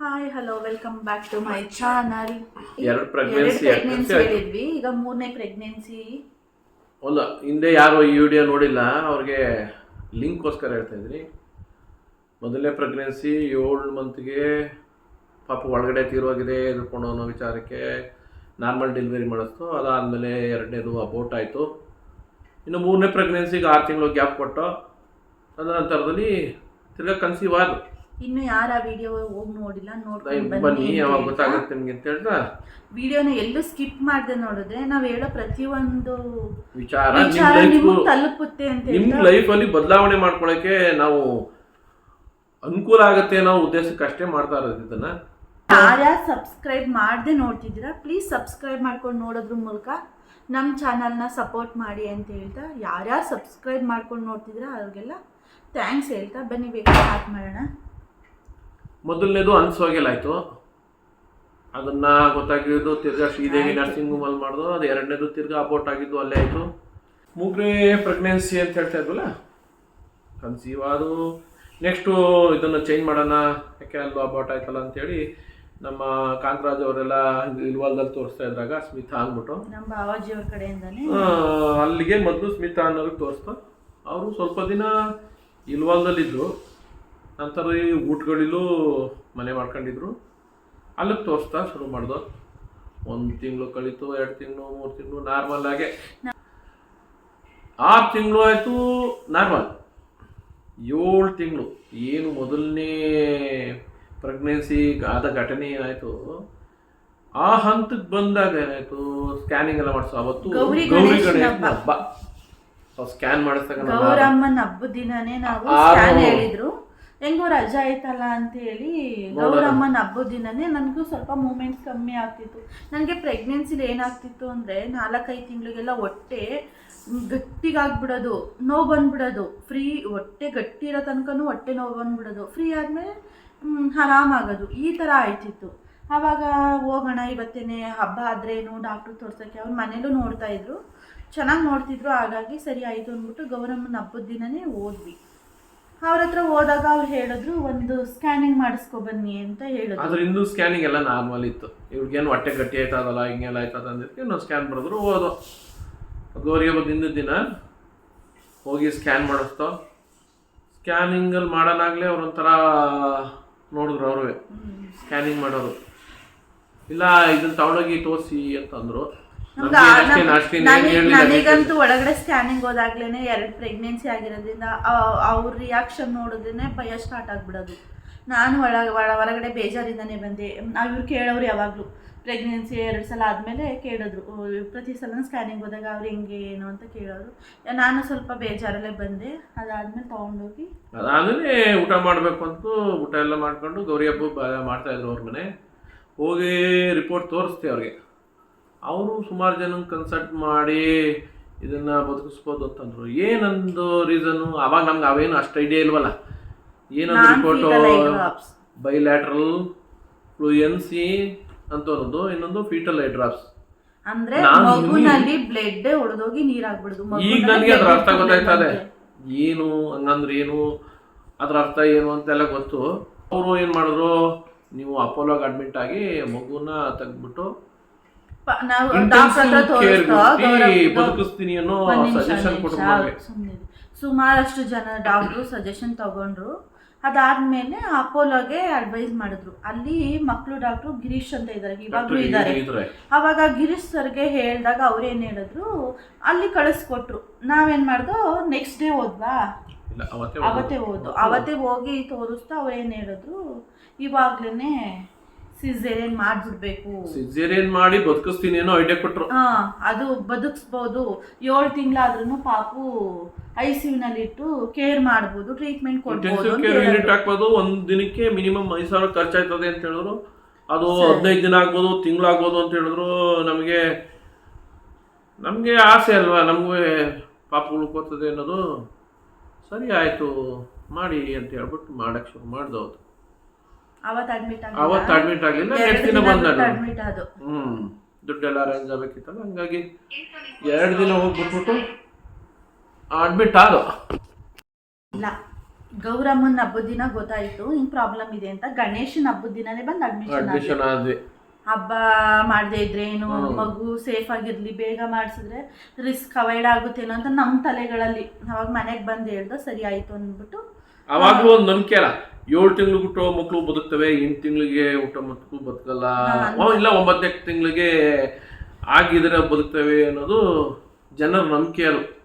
Hi hello welcome back to my channel ಎರಡು pregnancy. ಹೇಳಿದ್ವಿ ಈಗ ಮೂರನೇ ಪ್ರೆಗ್ನೆನ್ಸಿ ಅಲ್ಲ ಹಿಂದೆ ಯಾರು ಈ ವಿಡಿಯೋ ನೋಡಿಲ್ಲ ಅವ್ರಿಗೆ ಲಿಂಕ್ಗೋಸ್ಕರ ಹೇಳ್ತಾ ಇದ್ರಿ. ಮೊದಲನೇ ಪ್ರೆಗ್ನೆನ್ಸಿ ಏಳು ಮಂತ್ಗೆ ಪಾಪ ಒಳಗಡೆ ತೀರೋಗಿದೆ ಎದುರ್ಕೊಂಡು ಅನ್ನೋ ವಿಚಾರಕ್ಕೆ ನಾರ್ಮಲ್ ಡೆಲಿವರಿ ಮಾಡಿಸ್ತು. ಅದಾದಮೇಲೆ ಎರಡನೇದು ಅಬೌಟ್ ಆಯಿತು. ಇನ್ನು ಮೂರನೇ ಪ್ರೆಗ್ನೆನ್ಸಿಗೆ ಆರು ತಿಂಗಳು ಗ್ಯಾಪ್ ಕೊಟ್ಟು ತದನಂತರದಲ್ಲಿ ತಿರ್ಗಾ ಕನ್ಸೀವ್ ಆದ ಇನ್ನು ಯಾರ ವಿಡಿಯೋ ಹೋಗಿ ನೋಡಿಲ್ಲ ನೋಡ್ಕೊಂಡು ಬನ್ನಿ ಯಾವಾಗ ಗೊತ್ತಾಗುತ್ತೆ ನಿಮ್ಗೆ ಅಂತ ಹೇಳ್ತಾ? ವಿಡಿಯೋನ ಎಲ್ಲೂ ಸ್ಕಿಪ್ ಮಾಡದೆ ನೋಡಿದ್ರೆ ನಾವ್ ಹೇಳೋ ಪ್ರತಿಯೊಂದು ವಿಚಾರ ವಿಚಾರ ತಲುಪುತ್ತೆ ಅಂತ ನಿಮ್ಮ ಲೈಫ್ ಅಲ್ಲಿ ಬದಲಾವಣೆ ಮಾಡ್ಕೊಳಕ್ಕೆ ನಾವು ಅನುಕೂಲ ಆಗತ್ತೆ ಅನ್ನೋ ಉದ್ದೇಶಕ್ಕೆ ಅಷ್ಟೇ ಮಾಡ್ತಾ ಇರೋದು ಇದನ್ನ. ಯಾರ್ಯಾರು ಸಬ್ಸ್ಕ್ರೈಬ್ ಮಾಡದೆ ನೋಡ್ತಿದ್ದೀರಾ ಪ್ಲೀಸ್ ಸಬ್ಸ್ಕ್ರೈಬ್ ಮಾಡ್ಕೊಂಡು ನೋಡೋದ್ರ ಮೂಲಕ ನಮ್ಮ ಚಾನಲ್ನ ಸಪೋರ್ಟ್ ಮಾಡಿ ಅಂತ ಹೇಳ್ತಾ. ಯಾರ್ಯಾರು ಸಬ್ಸ್ಕ್ರೈಬ್ ಮಾಡ್ಕೊಂಡು ನೋಡ್ತಿದ್ದೀರಾ ಅವ್ರಿಗೆಲ್ಲ ಥ್ಯಾಂಕ್ಸ್ ಹೇಳ್ತಾ. ಬನ್ನಿ ಬೇಕಾದ್ರೆ ಸ್ಟಾರ್ಟ್ ಮಾಡೋಣ. ಮೊದಲನೇದು ಅನ್ಸೋಗೆಲಾಯ್ತು. ಅದನ್ನ ಗೊತ್ತಾಗಿದ್ದು ತಿರ್ಗಾ ಶ್ರೀದೇವಿ ನರ್ಸಿಂಗ್ ಹೋಮಲ್ಲಿ ಮಾಡಿದ್ರು ಅದು ಎರಡನೇದು ತಿರ್ಗಾ ಅಬೌಟ್ ಆಗಿದ್ದು ಅಲ್ಲೇ ಆಯಿತು. ಮೂರನೇ ಪ್ರೆಗ್ನೆನ್ಸಿ ಅಂತ ಹೇಳ್ತಾ ಇದ್ವಲ್ಲ? ಕನ್ಸೀವ್ ಅದು ನೆಕ್ಸ್ಟು ಇದನ್ನು ಚೇಂಜ್ ಮಾಡೋಣ ಯಾಕೆ ಅಲ್ಲೂ ಅಬೌಟ್ ಆಯ್ತಲ್ಲ ಅಂತೇಳಿ ನಮ್ಮ ಕಾಂತರಾಜ್ ಅವರೆಲ್ಲ ಇಲ್ವಾಲ್ದಲ್ಲಿ ತೋರಿಸ್ತಾ ಇದ್ದಾಗ ಸ್ಮಿತಾ ಅಂದ್ಬಿಟ್ಟು. ನಮ್ಮ ಬಾವಾಜಿಯವ್ರ ಕಡೆಯಿಂದಾನೆ. ಆ, ಅಲ್ಲಿಗೆ ಮೊದಲು ಸ್ಮಿತಾ ಅನ್ನೋರಿಗೆ ತೋರಿಸ್ತು. ಅವರು ಸ್ವಲ್ಪ ದಿನ ಇಲ್ವಾಲ್ದಲ್ಲಿದ್ದರು ನಂತರ ಈ ಊಟಗಳಿಲ್ಲೂ ಮನೆ ಮಾಡ್ಕೊಂಡಿದ್ರು. ಅಲ್ಲಿಗೆ ತೋರಿಸ್ತಾ ಶುರು ಮಾಡ್ದು. ಒಂದು ತಿಂಗಳು ಕಳೀತು ಎರಡು ತಿಂಗಳು ಮೂರು ತಿಂಗಳು ನಾರ್ಮಲ್ ಆಗಿ. ಆರು ತಿಂಗಳು ಆಯಿತು ನಾರ್ಮಲ್. ಏಳು ತಿಂಗಳು. ಏನು ಮೊದಲನೇ ಪ್ರೆಗ್ನೆನ್ಸಿ ಆದ ಘಟನೆ ಏನಾಯಿತು? ಆ ಹಂತಕ್ಕೆ ಬಂದಾಗ ಏನಾಯ್ತು? ಸ್ಕ್ಯಾನಿಂಗ್ ಎಲ್ಲ ಮಾಡಿಸೋ. ಅವತ್ತು ಗೌರಿ ಗಣೇಶನ ಹಬ್ಬ. ಸ್ಕ್ಯಾನ್ ಮಾಡಿಸ್ದಾಗ ಗೌರಮ್ಮನ ಹಬ್ಬದ ದಿನನೇ ನಾವು ಸ್ಕ್ಯಾನ್ ಹೇಳಿದ್ರು. ಹೆಂಗೋ ರಜಾ ಆಯ್ತಲ್ಲ ಅಂತ ಹೇಳಿ ಗೌರಮ್ಮನ ಹಬ್ಬದ ದಿನನೇ ನನಗೂ ಸ್ವಲ್ಪ ಮೂಮೆಂಟ್ಸ್ ಕಮ್ಮಿ ಆಗ್ತಿತ್ತು. ನನಗೆ ಪ್ರೆಗ್ನೆನ್ಸಿಲಿ ಏನಾಗ್ತಿತ್ತು ಅಂದರೆ ನಾಲ್ಕೈದು ತಿಂಗಳಿಗೆಲ್ಲ ಹೊಟ್ಟೆ ಗಟ್ಟಿಗಾಗ್ಬಿಡೋದು ನೋವು ಬಂದ್ಬಿಡೋದು. ಫ್ರೀ ಹೊಟ್ಟೆ ಗಟ್ಟಿ ಇರೋ ತನಕನೂ ಹೊಟ್ಟೆ ನೋವು ಬಂದ್ಬಿಡೋದು. ಫ್ರೀ ಆದಮೇಲೆ ಆರಾಮಾಗೋದು. ಈ ಥರ ಆಯ್ತಿತ್ತು. ಆವಾಗ ಹೋಗೋಣ ಇವತ್ತೇನೆ ಹಬ್ಬ ಆದ್ರೇನು ಡಾಕ್ಟ್ರು ತೋರ್ಸೋಕ್ಕೆ. ಅವ್ರು ಮನೇಲೂ ನೋಡ್ತಾಯಿದ್ರು ಚೆನ್ನಾಗಿ ನೋಡ್ತಿದ್ರು. ಹಾಗಾಗಿ ಸರಿ ಆಯಿತು ಅಂದ್ಬಿಟ್ಟು ಗೌರಮ್ಮನ ಹಬ್ಬದ ದಿನನೇ ಹೋದ್ವಿ. ಅವ್ರ ಹತ್ರ ಹೋದಾಗ ಅವ್ರು ಹೇಳಿದ್ರು ಒಂದು ಸ್ಕ್ಯಾನಿಂಗ್ ಮಾಡಿಸ್ಕೊ ಬನ್ನಿ ಅಂತ ಹೇಳಿದ್ರು. ಆದ್ರೆ ಹಿಂದೂ ಸ್ಕ್ಯಾನಿಂಗ್ ಎಲ್ಲ ನಾರ್ಮಲ್ ಇತ್ತು. ಇವ್ರಿಗೇನು ಹೊಟ್ಟೆ ಗಟ್ಟಿ ಆಯ್ತದಲ್ಲ ಹಿಂಗೆಲ್ಲ ಆಯ್ತದ ಅಂದಿದ್ದಕ್ಕೆ ನಾವು ಸ್ಕ್ಯಾನ್ ಮಾಡಿದ್ರು ಹೋದು. ಗೌರಿ ಹಬ್ಬದ ಹಿಂದಿನ ದಿನ ಹೋಗಿ ಸ್ಕ್ಯಾನ್ ಮಾಡಿಸ್ತೋ ಸ್ಕ್ಯಾನಿಂಗಲ್ಲಿ ಮಾಡೋಣಾಗಲೇ ಅವ್ರೊಂಥರ ನೋಡಿದ್ರು ಅವ್ರವೇ. ಸ್ಕ್ಯಾನಿಂಗ್ ಮಾಡೋರು. ಇಲ್ಲ ಇದನ್ನ ತಗೊಂಡೋಗಿ ತೋರಿಸಿ ಅಂತಂದ್ರು. ನನಗಂತೂ ಒಳಗಡೆ ಸ್ಕ್ಯಾನಿಂಗ್ ಹೋದಾಗ್ಲೇನೆ ಎರಡು ಪ್ರೆಗ್ನೆನ್ಸಿ ಆಗಿರೋದ್ರಿಂದ ಅವ್ರ ರಿಯಾಕ್ಷನ್ ನೋಡಿದ್ರೇ ಭಯ ಸ್ಟಾರ್ಟ್ ಆಗ್ಬಿಡೋದು. ನಾನು ಒಳ ಹೊರಗಡೆ ಬೇಜಾರಿಂದನೇ ಬಂದೆ. ನಾವು ಇವ್ರು ಕೇಳೋರು ಯಾವಾಗಲೂ. ಪ್ರೆಗ್ನೆನ್ಸಿ ಎರಡು ಸಲ ಆದಮೇಲೆ ಕೇಳಿದ್ರು. ಪ್ರತಿ ಸಲ ಸ್ಕ್ಯಾನಿಂಗ್ ಹೋದಾಗ ಅವ್ರು ಹೆಂಗೆ ಏನು ಅಂತ ಕೇಳೋರು. ನಾನು ಸ್ವಲ್ಪ ಬೇಜಾರಲ್ಲೇ ಬಂದೆ. ಅದಾದ್ಮೇಲೆ ತಗೊಂಡೋಗಿ ಅದಾದಮೇಲೆ ಊಟ ಮಾಡಬೇಕು ಅಂತ ಊಟ ಎಲ್ಲ ಮಾಡ್ಕೊಂಡು ಗೌರಿ ಹಬ್ಬ ಮಾಡ್ತಾ ಇದ್ರು ಅವ್ರ ಮನೆ. ಹೋಗಿ ರಿಪೋರ್ಟ್ ತೋರಿಸ್ತೆ ಅವ್ರಿಗೆ. ಅವರು ಸುಮಾರು ಜನ ಕನ್ಸಲ್ಟ್ ಮಾಡಿ ಇದನ್ನ ಬದುಕಿಸ್ಬೋದು ಅಂತಂದ್ರು ಏನೊಂದು ರೀಸನ್ನು ಅವಾಗ ನಮ್ಗೆ ಅವೇನು ಅಷ್ಟು ಐಡಿಯಾ ಇಲ್ವಲ್ಲ? ಏನೊಂದು ರಿಪೋರ್ಟ್ ಬೈಲ್ಯಾಟ್ರಲ್ ಫ್ಲೂಯನ್ಸಿ ಅಂತ ಅನ್ನೋದು ಇನ್ನೊಂದು ಫೀಟಲ್ ಐ ಡ್ರಾಪ್ಸ್ ಅಂದ್ರೆ ಮಗುನಲ್ಲಿ ಬ್ಲಡ್ ಒಡೆದೋಗಿ ನೀರಾಗ್ಬಿಡುದು. ಈಗ ನನಗೆ ಅದ್ರ ಅರ್ಥ ಗೊತ್ತಾಯ್ತದೆ ಏನು ಹಂಗಂದ್ರೆ ಏನು ಅದ್ರ ಅರ್ಥ ಏನು ಅಂತೆಲ್ಲ ಗೊತ್ತು. ಅವರು ಏನು ಮಾಡಿದ್ರು ನೀವು ಅಪೋಲೋಗೆ ಅಡ್ಮಿಟ್ ಆಗಿ ಮಗುನ ತೆಗ್ದ್ಬಿಟ್ಟು ನಾವು ಡಾಕ್ಟರ್ ಹತ್ರ ತೋರಿಸ್ತಾ ಬದುಕಿಸ್ತೀನಿ ಅನ್ನೋ ಸಜೆಷನ್. ಸುಮಾರಷ್ಟು ಜನ ಡಾಕ್ಟ್ರು ಸಜೆಷನ್ ತಗೊಂಡ್ರು. ಅದಾದ್ಮೇಲೆ ಅಪೋಲೋಗೆ ಅಡ್ವೈಸ್ ಮಾಡಿದ್ರು. ಅಲ್ಲಿ ಮಕ್ಕಳು ಡಾಕ್ಟ್ರು ಗಿರೀಶ್ ಅಂತ ಇದ್ದಾರೆ ಇವಾಗಲೂ ಇದ್ದಾರೆ ಅವಾಗ ಗಿರೀಶ್ ಸರ್ಗೆ ಹೇಳಿದಾಗ ಅವ್ರೇನ್ ಹೇಳಿದ್ರು ಅಲ್ಲಿ ಕಳಿಸ್ಕೊಟ್ರು. ನಾವೇನ್ ಮಾಡ್ದೋ ನೆಕ್ಸ್ಟ್ ಡೇ ಹೋದ್ವಾ? ಅವತ್ತೇ ಹೋದ್ವು ಅವತ್ತೇ ಹೋಗಿ ತೋರಿಸ್ತಾ ಅವ್ರೇನ್ ಹೇಳಿದ್ರು ಇವಾಗ್ಲೇನೆ ಸಿಸೇರಿಯನ್ ಮಾಡ್ಬಿಡ್ಬೇಕು. ಸಿಜೇರಿಯನ್ ಮಾಡಿ ಬದುಕಿಸ್ತೀನಿ ಏನೋ ಐಡಿಯಾ ಕೊಟ್ರು. ಹಾ ಅದು ಬದುಕಿಸ್ಬೋದು. ಏಳು ತಿಂಗಳಾದ್ರೂ ಪಾಪು ಐ ಇಟ್ಟು ಕೇರ್ ಮಾಡ್ಬೋದು ಟ್ರೀಟ್ಮೆಂಟ್ ಕೊಡ್ಬೋದು ಕೇರ್ ಯೂನಿಟ್. ಹಾಕ್ಬೋದು ಒಂದ್ ದಿನಕ್ಕೆ ಮಿನಿಮಮ್ ಐದು ಸಾವಿರ ಖರ್ಚಾಯ್ತದೆ ಅಂತ ಹೇಳಿದ್ರು. ಅದು ಹದಿನೈದು ದಿನ ಆಗ್ಬೋದು ತಿಂಗಳಾಗ್ಬೋದು ಅಂತ ಹೇಳಿದ್ರು. ನಮಗೆ ನಮಗೆ ಆಸೆ ಅಲ್ವಾ? ನಮಗೆ ಪಾಪ ಉಳ್ಕೋತದೆ ಅನ್ನೋದು. ಸರಿ ಆಯಿತು. ಮಾಡಿ ಅಂತ ಹೇಳ್ಬಿಟ್ಟು ಮಾಡೋಕ್ಕೆ ಶುರು ಮಾಡ್ದು ಅವತ್ತು ಅಡ್ಮಿಟ್ ಅವತ್ತು ಅಡ್ಮಿಟ್ ಆಗಲಿಲ್ಲ ನೆಕ್ಸ್ಟ್ ದಿನ ಬಂದ ಅಡ್ಮಿಟ್ ಅದು. ಹ್ಮ್ ದುಡ್ಡೆಲ್ಲ ಅರೇಂಜ್ ಆಗಬೇಕಿತ್ತಲ್ಲ ಹಂಗಾಗಿ ಎರಡು ದಿನ ಹೋಗ್ಬಿಟ್ಬಿಟ್ಟು ಅಡ್ಮಿಟ್ ಆದೋ. ಇಲ್ಲ. ಗೌರಮ್ಮನ ಹಬ್ಬದ ದಿನ ಗೊತ್ತಾಯ್ತು ಹಿಂಗ್ ಪ್ರಾಬ್ಲಮ್ ಇದೆ ಅಂತ ಗಣೇಶನ ಹಬ್ಬದ ದಿನನೇ ಬಂದು ಅಡ್ಮಿಷನ್ ಆದ್ವಿ. ಹಬ್ಬ ಮಾಡದೇ ಇದ್ರೆ ಏನು ಮಗು ಸೇಫ್ ಆಗಿರ್ಲಿ ಬೇಗ ಮಾಡಿಸಿದ್ರೆ ರಿಸ್ಕ್ ಅವಾಯ್ಡ್ ಆಗುತ್ತೇನೋ ಅಂತ ನಮ್ಮ ತಲೆಗಳಲ್ಲಿ. ಅವಾಗ ಮನೆಗೆ ಬಂದು ಹೇಳ್ದು ಸರಿ ಆಯ್ತು ಅಂದ್ಬಿಟ್ಟು ಅವಾಗ್ಲೂ ಒಂದು ನಂಬಿಕೆ ಅಲ್ಲ. ಏಳು ತಿಂಗಳು ಹುಟ್ಟೋ ಮಕ್ಕಳು ಬದುಕ್ತವೆ ಎಂಟು ತಿಂಗಳಿಗೆ ಹುಟ್ಟೋ ಮಕ್ಕಳು ಬದುಕಲ್ಲ. ಇಲ್ಲ ಒಂಬತ್ತನೇ ತಿಂಗಳಿಗೆ ಆಗಿದ್ರೆ ಬದುಕ್ತವೆ ಅನ್ನೋದು ಜನರ ನಂಬಿಕೆ ಅದು.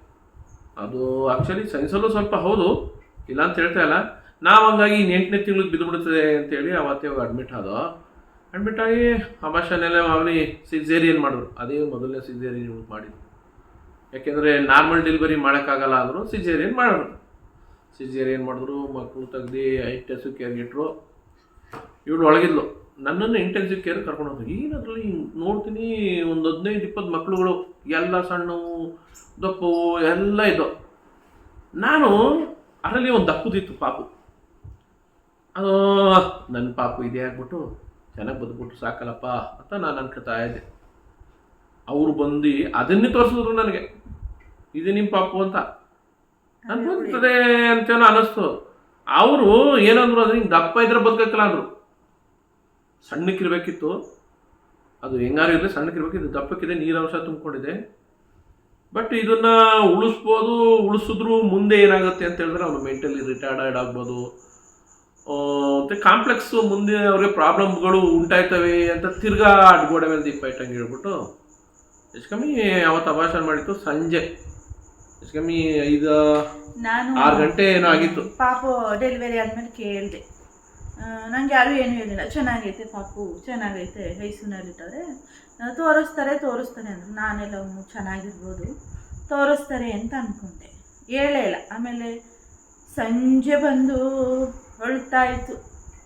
ಅದು ಆಕ್ಚುಲಿ ಸೈನ್ಸಲ್ಲೂ ಸ್ವಲ್ಪ ಹೌದು. ಇಲ್ಲ ಅಂತ ಹೇಳ್ತಾ ಇಲ್ಲ. ನಾವು ಹಂಗಾಗಿ ಇನ್ನು ಎಂಟನೇ ತಿಂಗಳಿಗೆ ಬಿದ್ದುಬಿಡ್ತದೆ ಅಂತೇಳಿ ಅವತ್ತೇ ಅಡ್ಮಿಟ್ ಆದೋ. ಅಡ್ಮಿಟ್ ಆಗಿ ಅಮಾಶನೆಲ್ಲ ಅವನಿ ಸಿಜೇರಿಯನ್ ಮಾಡಿದ್ರು. ಅದೇ ಮೊದಲನೇ ಸಿಜೇರಿಯನ್ ಮಾಡಿದ್ರು. ಯಾಕೆಂದರೆ ನಾರ್ಮಲ್ ಡೆಲಿವರಿ ಮಾಡೋಕ್ಕಾಗಲ್ಲ ಆದರೂ ಸಿಜೇರಿಯನ್ ಮಾಡಿದ್ರು. ಸಿಸೇರಿಯನ್ ಮಾಡಿದ್ರು? ಮಕ್ಕಳು ತೆಗ್ದು ಇಂಟೆನ್ಸಿವ್ ಕೇರ್ಗೆ ಇಟ್ಟರು ಇವಳು ಒಳಗಿದ್ಲು. ನನ್ನನ್ನು ಇಂಟೆನ್ಸಿವ್ ಕೇರ್ ಕರ್ಕೊಂಡು ಹೋದ್ರು. ಏನದ್ರಲ್ಲಿ ನೋಡ್ತೀನಿ, ಒಂದು ಹದಿನೈದು, ಇಪ್ಪತ್ತು ಮಕ್ಕಳುಗಳು ಎಲ್ಲ ಸಣ್ಣವು, ದಪ್ಪವು, ಎಲ್ಲ ಇದ್ದವು ನಾನು ಅದರಲ್ಲಿ ಒಂದು ದಪ್ಪದಿತ್ತು ಪಾಪು. ಅದು ನನ್ನ ಪಾಪು ಇದೇ ಆಗ್ಬಿಟ್ಟು ಚೆನ್ನಾಗಿ ಬದುಕ್ಬಿಟ್ಟು ಸಾಕಲ್ಲಪ್ಪ ಅಂತ ನಾನು ಅನ್ಕೋತಾ ಇದ್ದೆ. ಅವರು ಬಂದು ಅದನ್ನೇ ತೋರಿಸಿದ್ರು ನನಗೆ. ಇದು ನಿಮ್ಮ ಪಾಪು ಅಂತ. ಅನ್ಕೊಂತದೆ ಅಂತೇನೋ ಅನ್ನಿಸ್ತು. ಅವರು ಏನಂದ್ರು ಅದ್ರ ಹಿಂಗೆ ದಪ್ಪ ಇದ್ರೆ ಬದುಕಕ್ಕಲ್ಲ ಅಂದರು. ಸಣ್ಣಕ್ಕಿರ್ಬೇಕಿತ್ತು ಅದು ಹೆಂಗಾರು ಇರಲಿ ಸಣ್ಣಕ್ಕಿರ್ಬೇಕಿತ್ತು ದಪ್ಪಕ್ಕಿದೆ ನೀರಂಶ ತುಂಬಿಕೊಂಡಿದೆ. ಬಟ್ ಇದನ್ನ ಉಳಿಸ್ಬೋದು ಉಳಿಸಿದ್ರು ಮುಂದೆ ಏನಾಗುತ್ತೆ ಅಂತ ಹೇಳಿದ್ರೆ ಅವನು ಮೆಂಟಲಿ ರಿಟೈರ್ಡ್ ಆಗ್ಬೋದು. ಮತ್ತು ಮತ್ತೆ ಕಾಂಪ್ಲೆಕ್ಸ್ ಮುಂದೆ ಅವ್ರಿಗೆ ಪ್ರಾಬ್ಲಮ್ಗಳು ಉಂಟಾಯ್ತವೆ ಅಂತ ತಿರ್ಗಾ ಅಡ್ಗೋಡೆ ಮೇಲೆ ದೀಪ ಇಟ್ಟಂಗೆ ಹೇಳ್ಬಿಟ್ಟು ಹೆಚ್ಚು ಕಮ್ಮಿ ಅವತ್ತು ಅಭಾಷಣ ಮಾಡಿತ್ತು ಸಂಜೆ. ಹೆಚ್ಚು ಕಮ್ಮಿ ಐದು ನಾನು ಆರು ಗಂಟೆ ಏನೋ ಆಗಿತ್ತು. ಪಾಪು ಡೆಲಿವರಿ ಆದ್ಮೇಲೆ ಕೇಳಿದೆ. ನಂಗೆ ಯಾರು ಏನು ಹೇಳಿಲ್ಲ. ಚೆನ್ನಾಗೈತೆ ಪಾಪು ಚೆನ್ನಾಗೈತೆ ಐಸಿನಲ್ಲಿಟ್ಟವ್ರೆ ತೋರಿಸ್ತಾರೆ ತೋರಿಸ್ತಾರೆ ಅಂದ್ರು. ನಾನೆಲ್ಲ ಚೆನ್ನಾಗಿರ್ಬೋದು. ತೋರಿಸ್ತಾರೆ ಅಂತ ಅನ್ಕೊಂಡೆ. ಹೇಳೇ ಇಲ್ಲ. ಆಮೇಲೆ ಸಂಜೆ ಬಂದು ಅಳ್ತಾ ಇತ್ತು.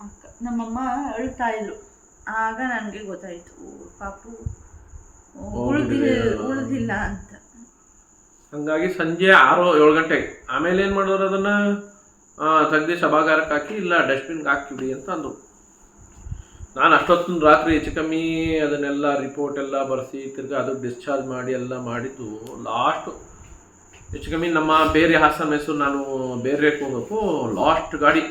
ಅಕ್ಕ ನಮ್ಮಮ್ಮ ಅಳ್ತಾ ಇದ್ರು. ಆಗ ನನಗೆ ಗೊತ್ತಾಯಿತು. ಪಾಪು ಉಳ್ದಿಲ್ಲ ಉಳ್ದಿಲ್ಲ ಅಂತ. ಹಂಗಾಗಿ ಸಂಜೆ ಆರು, ಏಳು ಗಂಟೆಗೆ. ಆಮೇಲೆ ಏನು ಮಾಡೋರು ಅದನ್ನು ತೆಗ್ದು ಸಭಾಗಾರಕ್ಕೆ ಹಾಕಿ, ಇಲ್ಲ ಡಸ್ಟ್ಬಿನ್ಗೆ ಹಾಕಿಬಿಡಿ ಅಂತ ಅಂದರು. ನಾನು ಅಷ್ಟೊತ್ತಿನ ರಾತ್ರಿ ಹೆಚ್ಚು ಕಮ್ಮಿ ಅದನ್ನೆಲ್ಲ ರಿಪೋರ್ಟ್ ಎಲ್ಲ ಬರೆಸಿ, ತಿರ್ಗಿ ಅದು ಡಿಸ್ಚಾರ್ಜ್ ಮಾಡಿ ಎಲ್ಲ ಮಾಡಿದ್ದು ಲಾಸ್ಟು ಹೆಚ್ಚು ಕಮ್ಮಿ ನಮ್ಮ ಬೇರೆ ಹಾಸನ ಮೈಸೂರು ನಾನು ಬೇರೆ ಹೋಗಬೇಕು ಲಾಸ್ಟ್ ಗಾಡಿ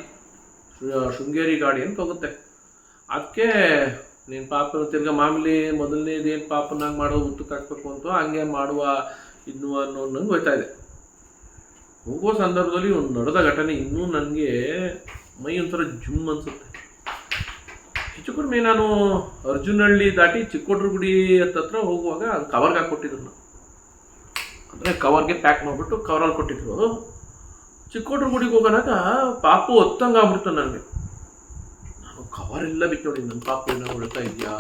ಶೃಂಗೇರಿ ಗಾಡಿ ಅಂತ ಹೋಗುತ್ತೆ. ಅದಕ್ಕೆ ನೀನು ಪಾಪ ತಿರ್ಗಿ ಮಾಮೂಲಿ ಮೊದಲನೇದು ಏನು ಪಾಪನಾಗ ಮಾಡೋ ಉತ್ತಕ್ಕೆ ಹಾಕ್ಬೇಕು ಅಂತ ಹಂಗೆ ಮಾಡುವ ಇನ್ನು ಅನ್ನೋ ನಂಗೆ ಹೋಯ್ತಾ ಇದೆ ಹೋಗೋ ಸಂದರ್ಭದಲ್ಲಿ ಒಂದು ನಡೆದ ಘಟನೆ ಇನ್ನೂ ನನಗೆ ಮೈ ಒಂಥರ ಜುಮ್ ಅನಿಸುತ್ತೆ. ಹೆಚ್ಚು ಕಡಿಮೆ ನಾನು ಅರ್ಜುನಹಳ್ಳಿ ದಾಟಿ ಚಿಕ್ಕೋಟ್ರಗುಡಿ ಹತ್ತತ್ರ ಹೋಗುವಾಗ ಕವರ್ಗೆ ಹಾಕ್ಕೊಟ್ಟಿದ್ರು ನಾನು ಅಂದರೆ ಕವರ್ಗೆ ಪ್ಯಾಕ್ ಮಾಡಿಬಿಟ್ಟು ಕವರಲ್ಲಿ ಕೊಟ್ಟಿದ್ರು. ಚಿಕ್ಕೋಡ್ರಗುಡಿಗೆ ಹೋಗೋನಾಗ ಪಾಪು ಹೊತ್ತಂಗೆ ಆಗ್ಬಿಡ್ತು ನನಗೆ. ನಾನು ಕವರ್ ಎಲ್ಲ ಬಿಟ್ಟು ನೋಡಿ ನನ್ನ ಪಾಪು ಏನಾದ್ರು ಉಳ್ತಾ ಇದೆಯಾ?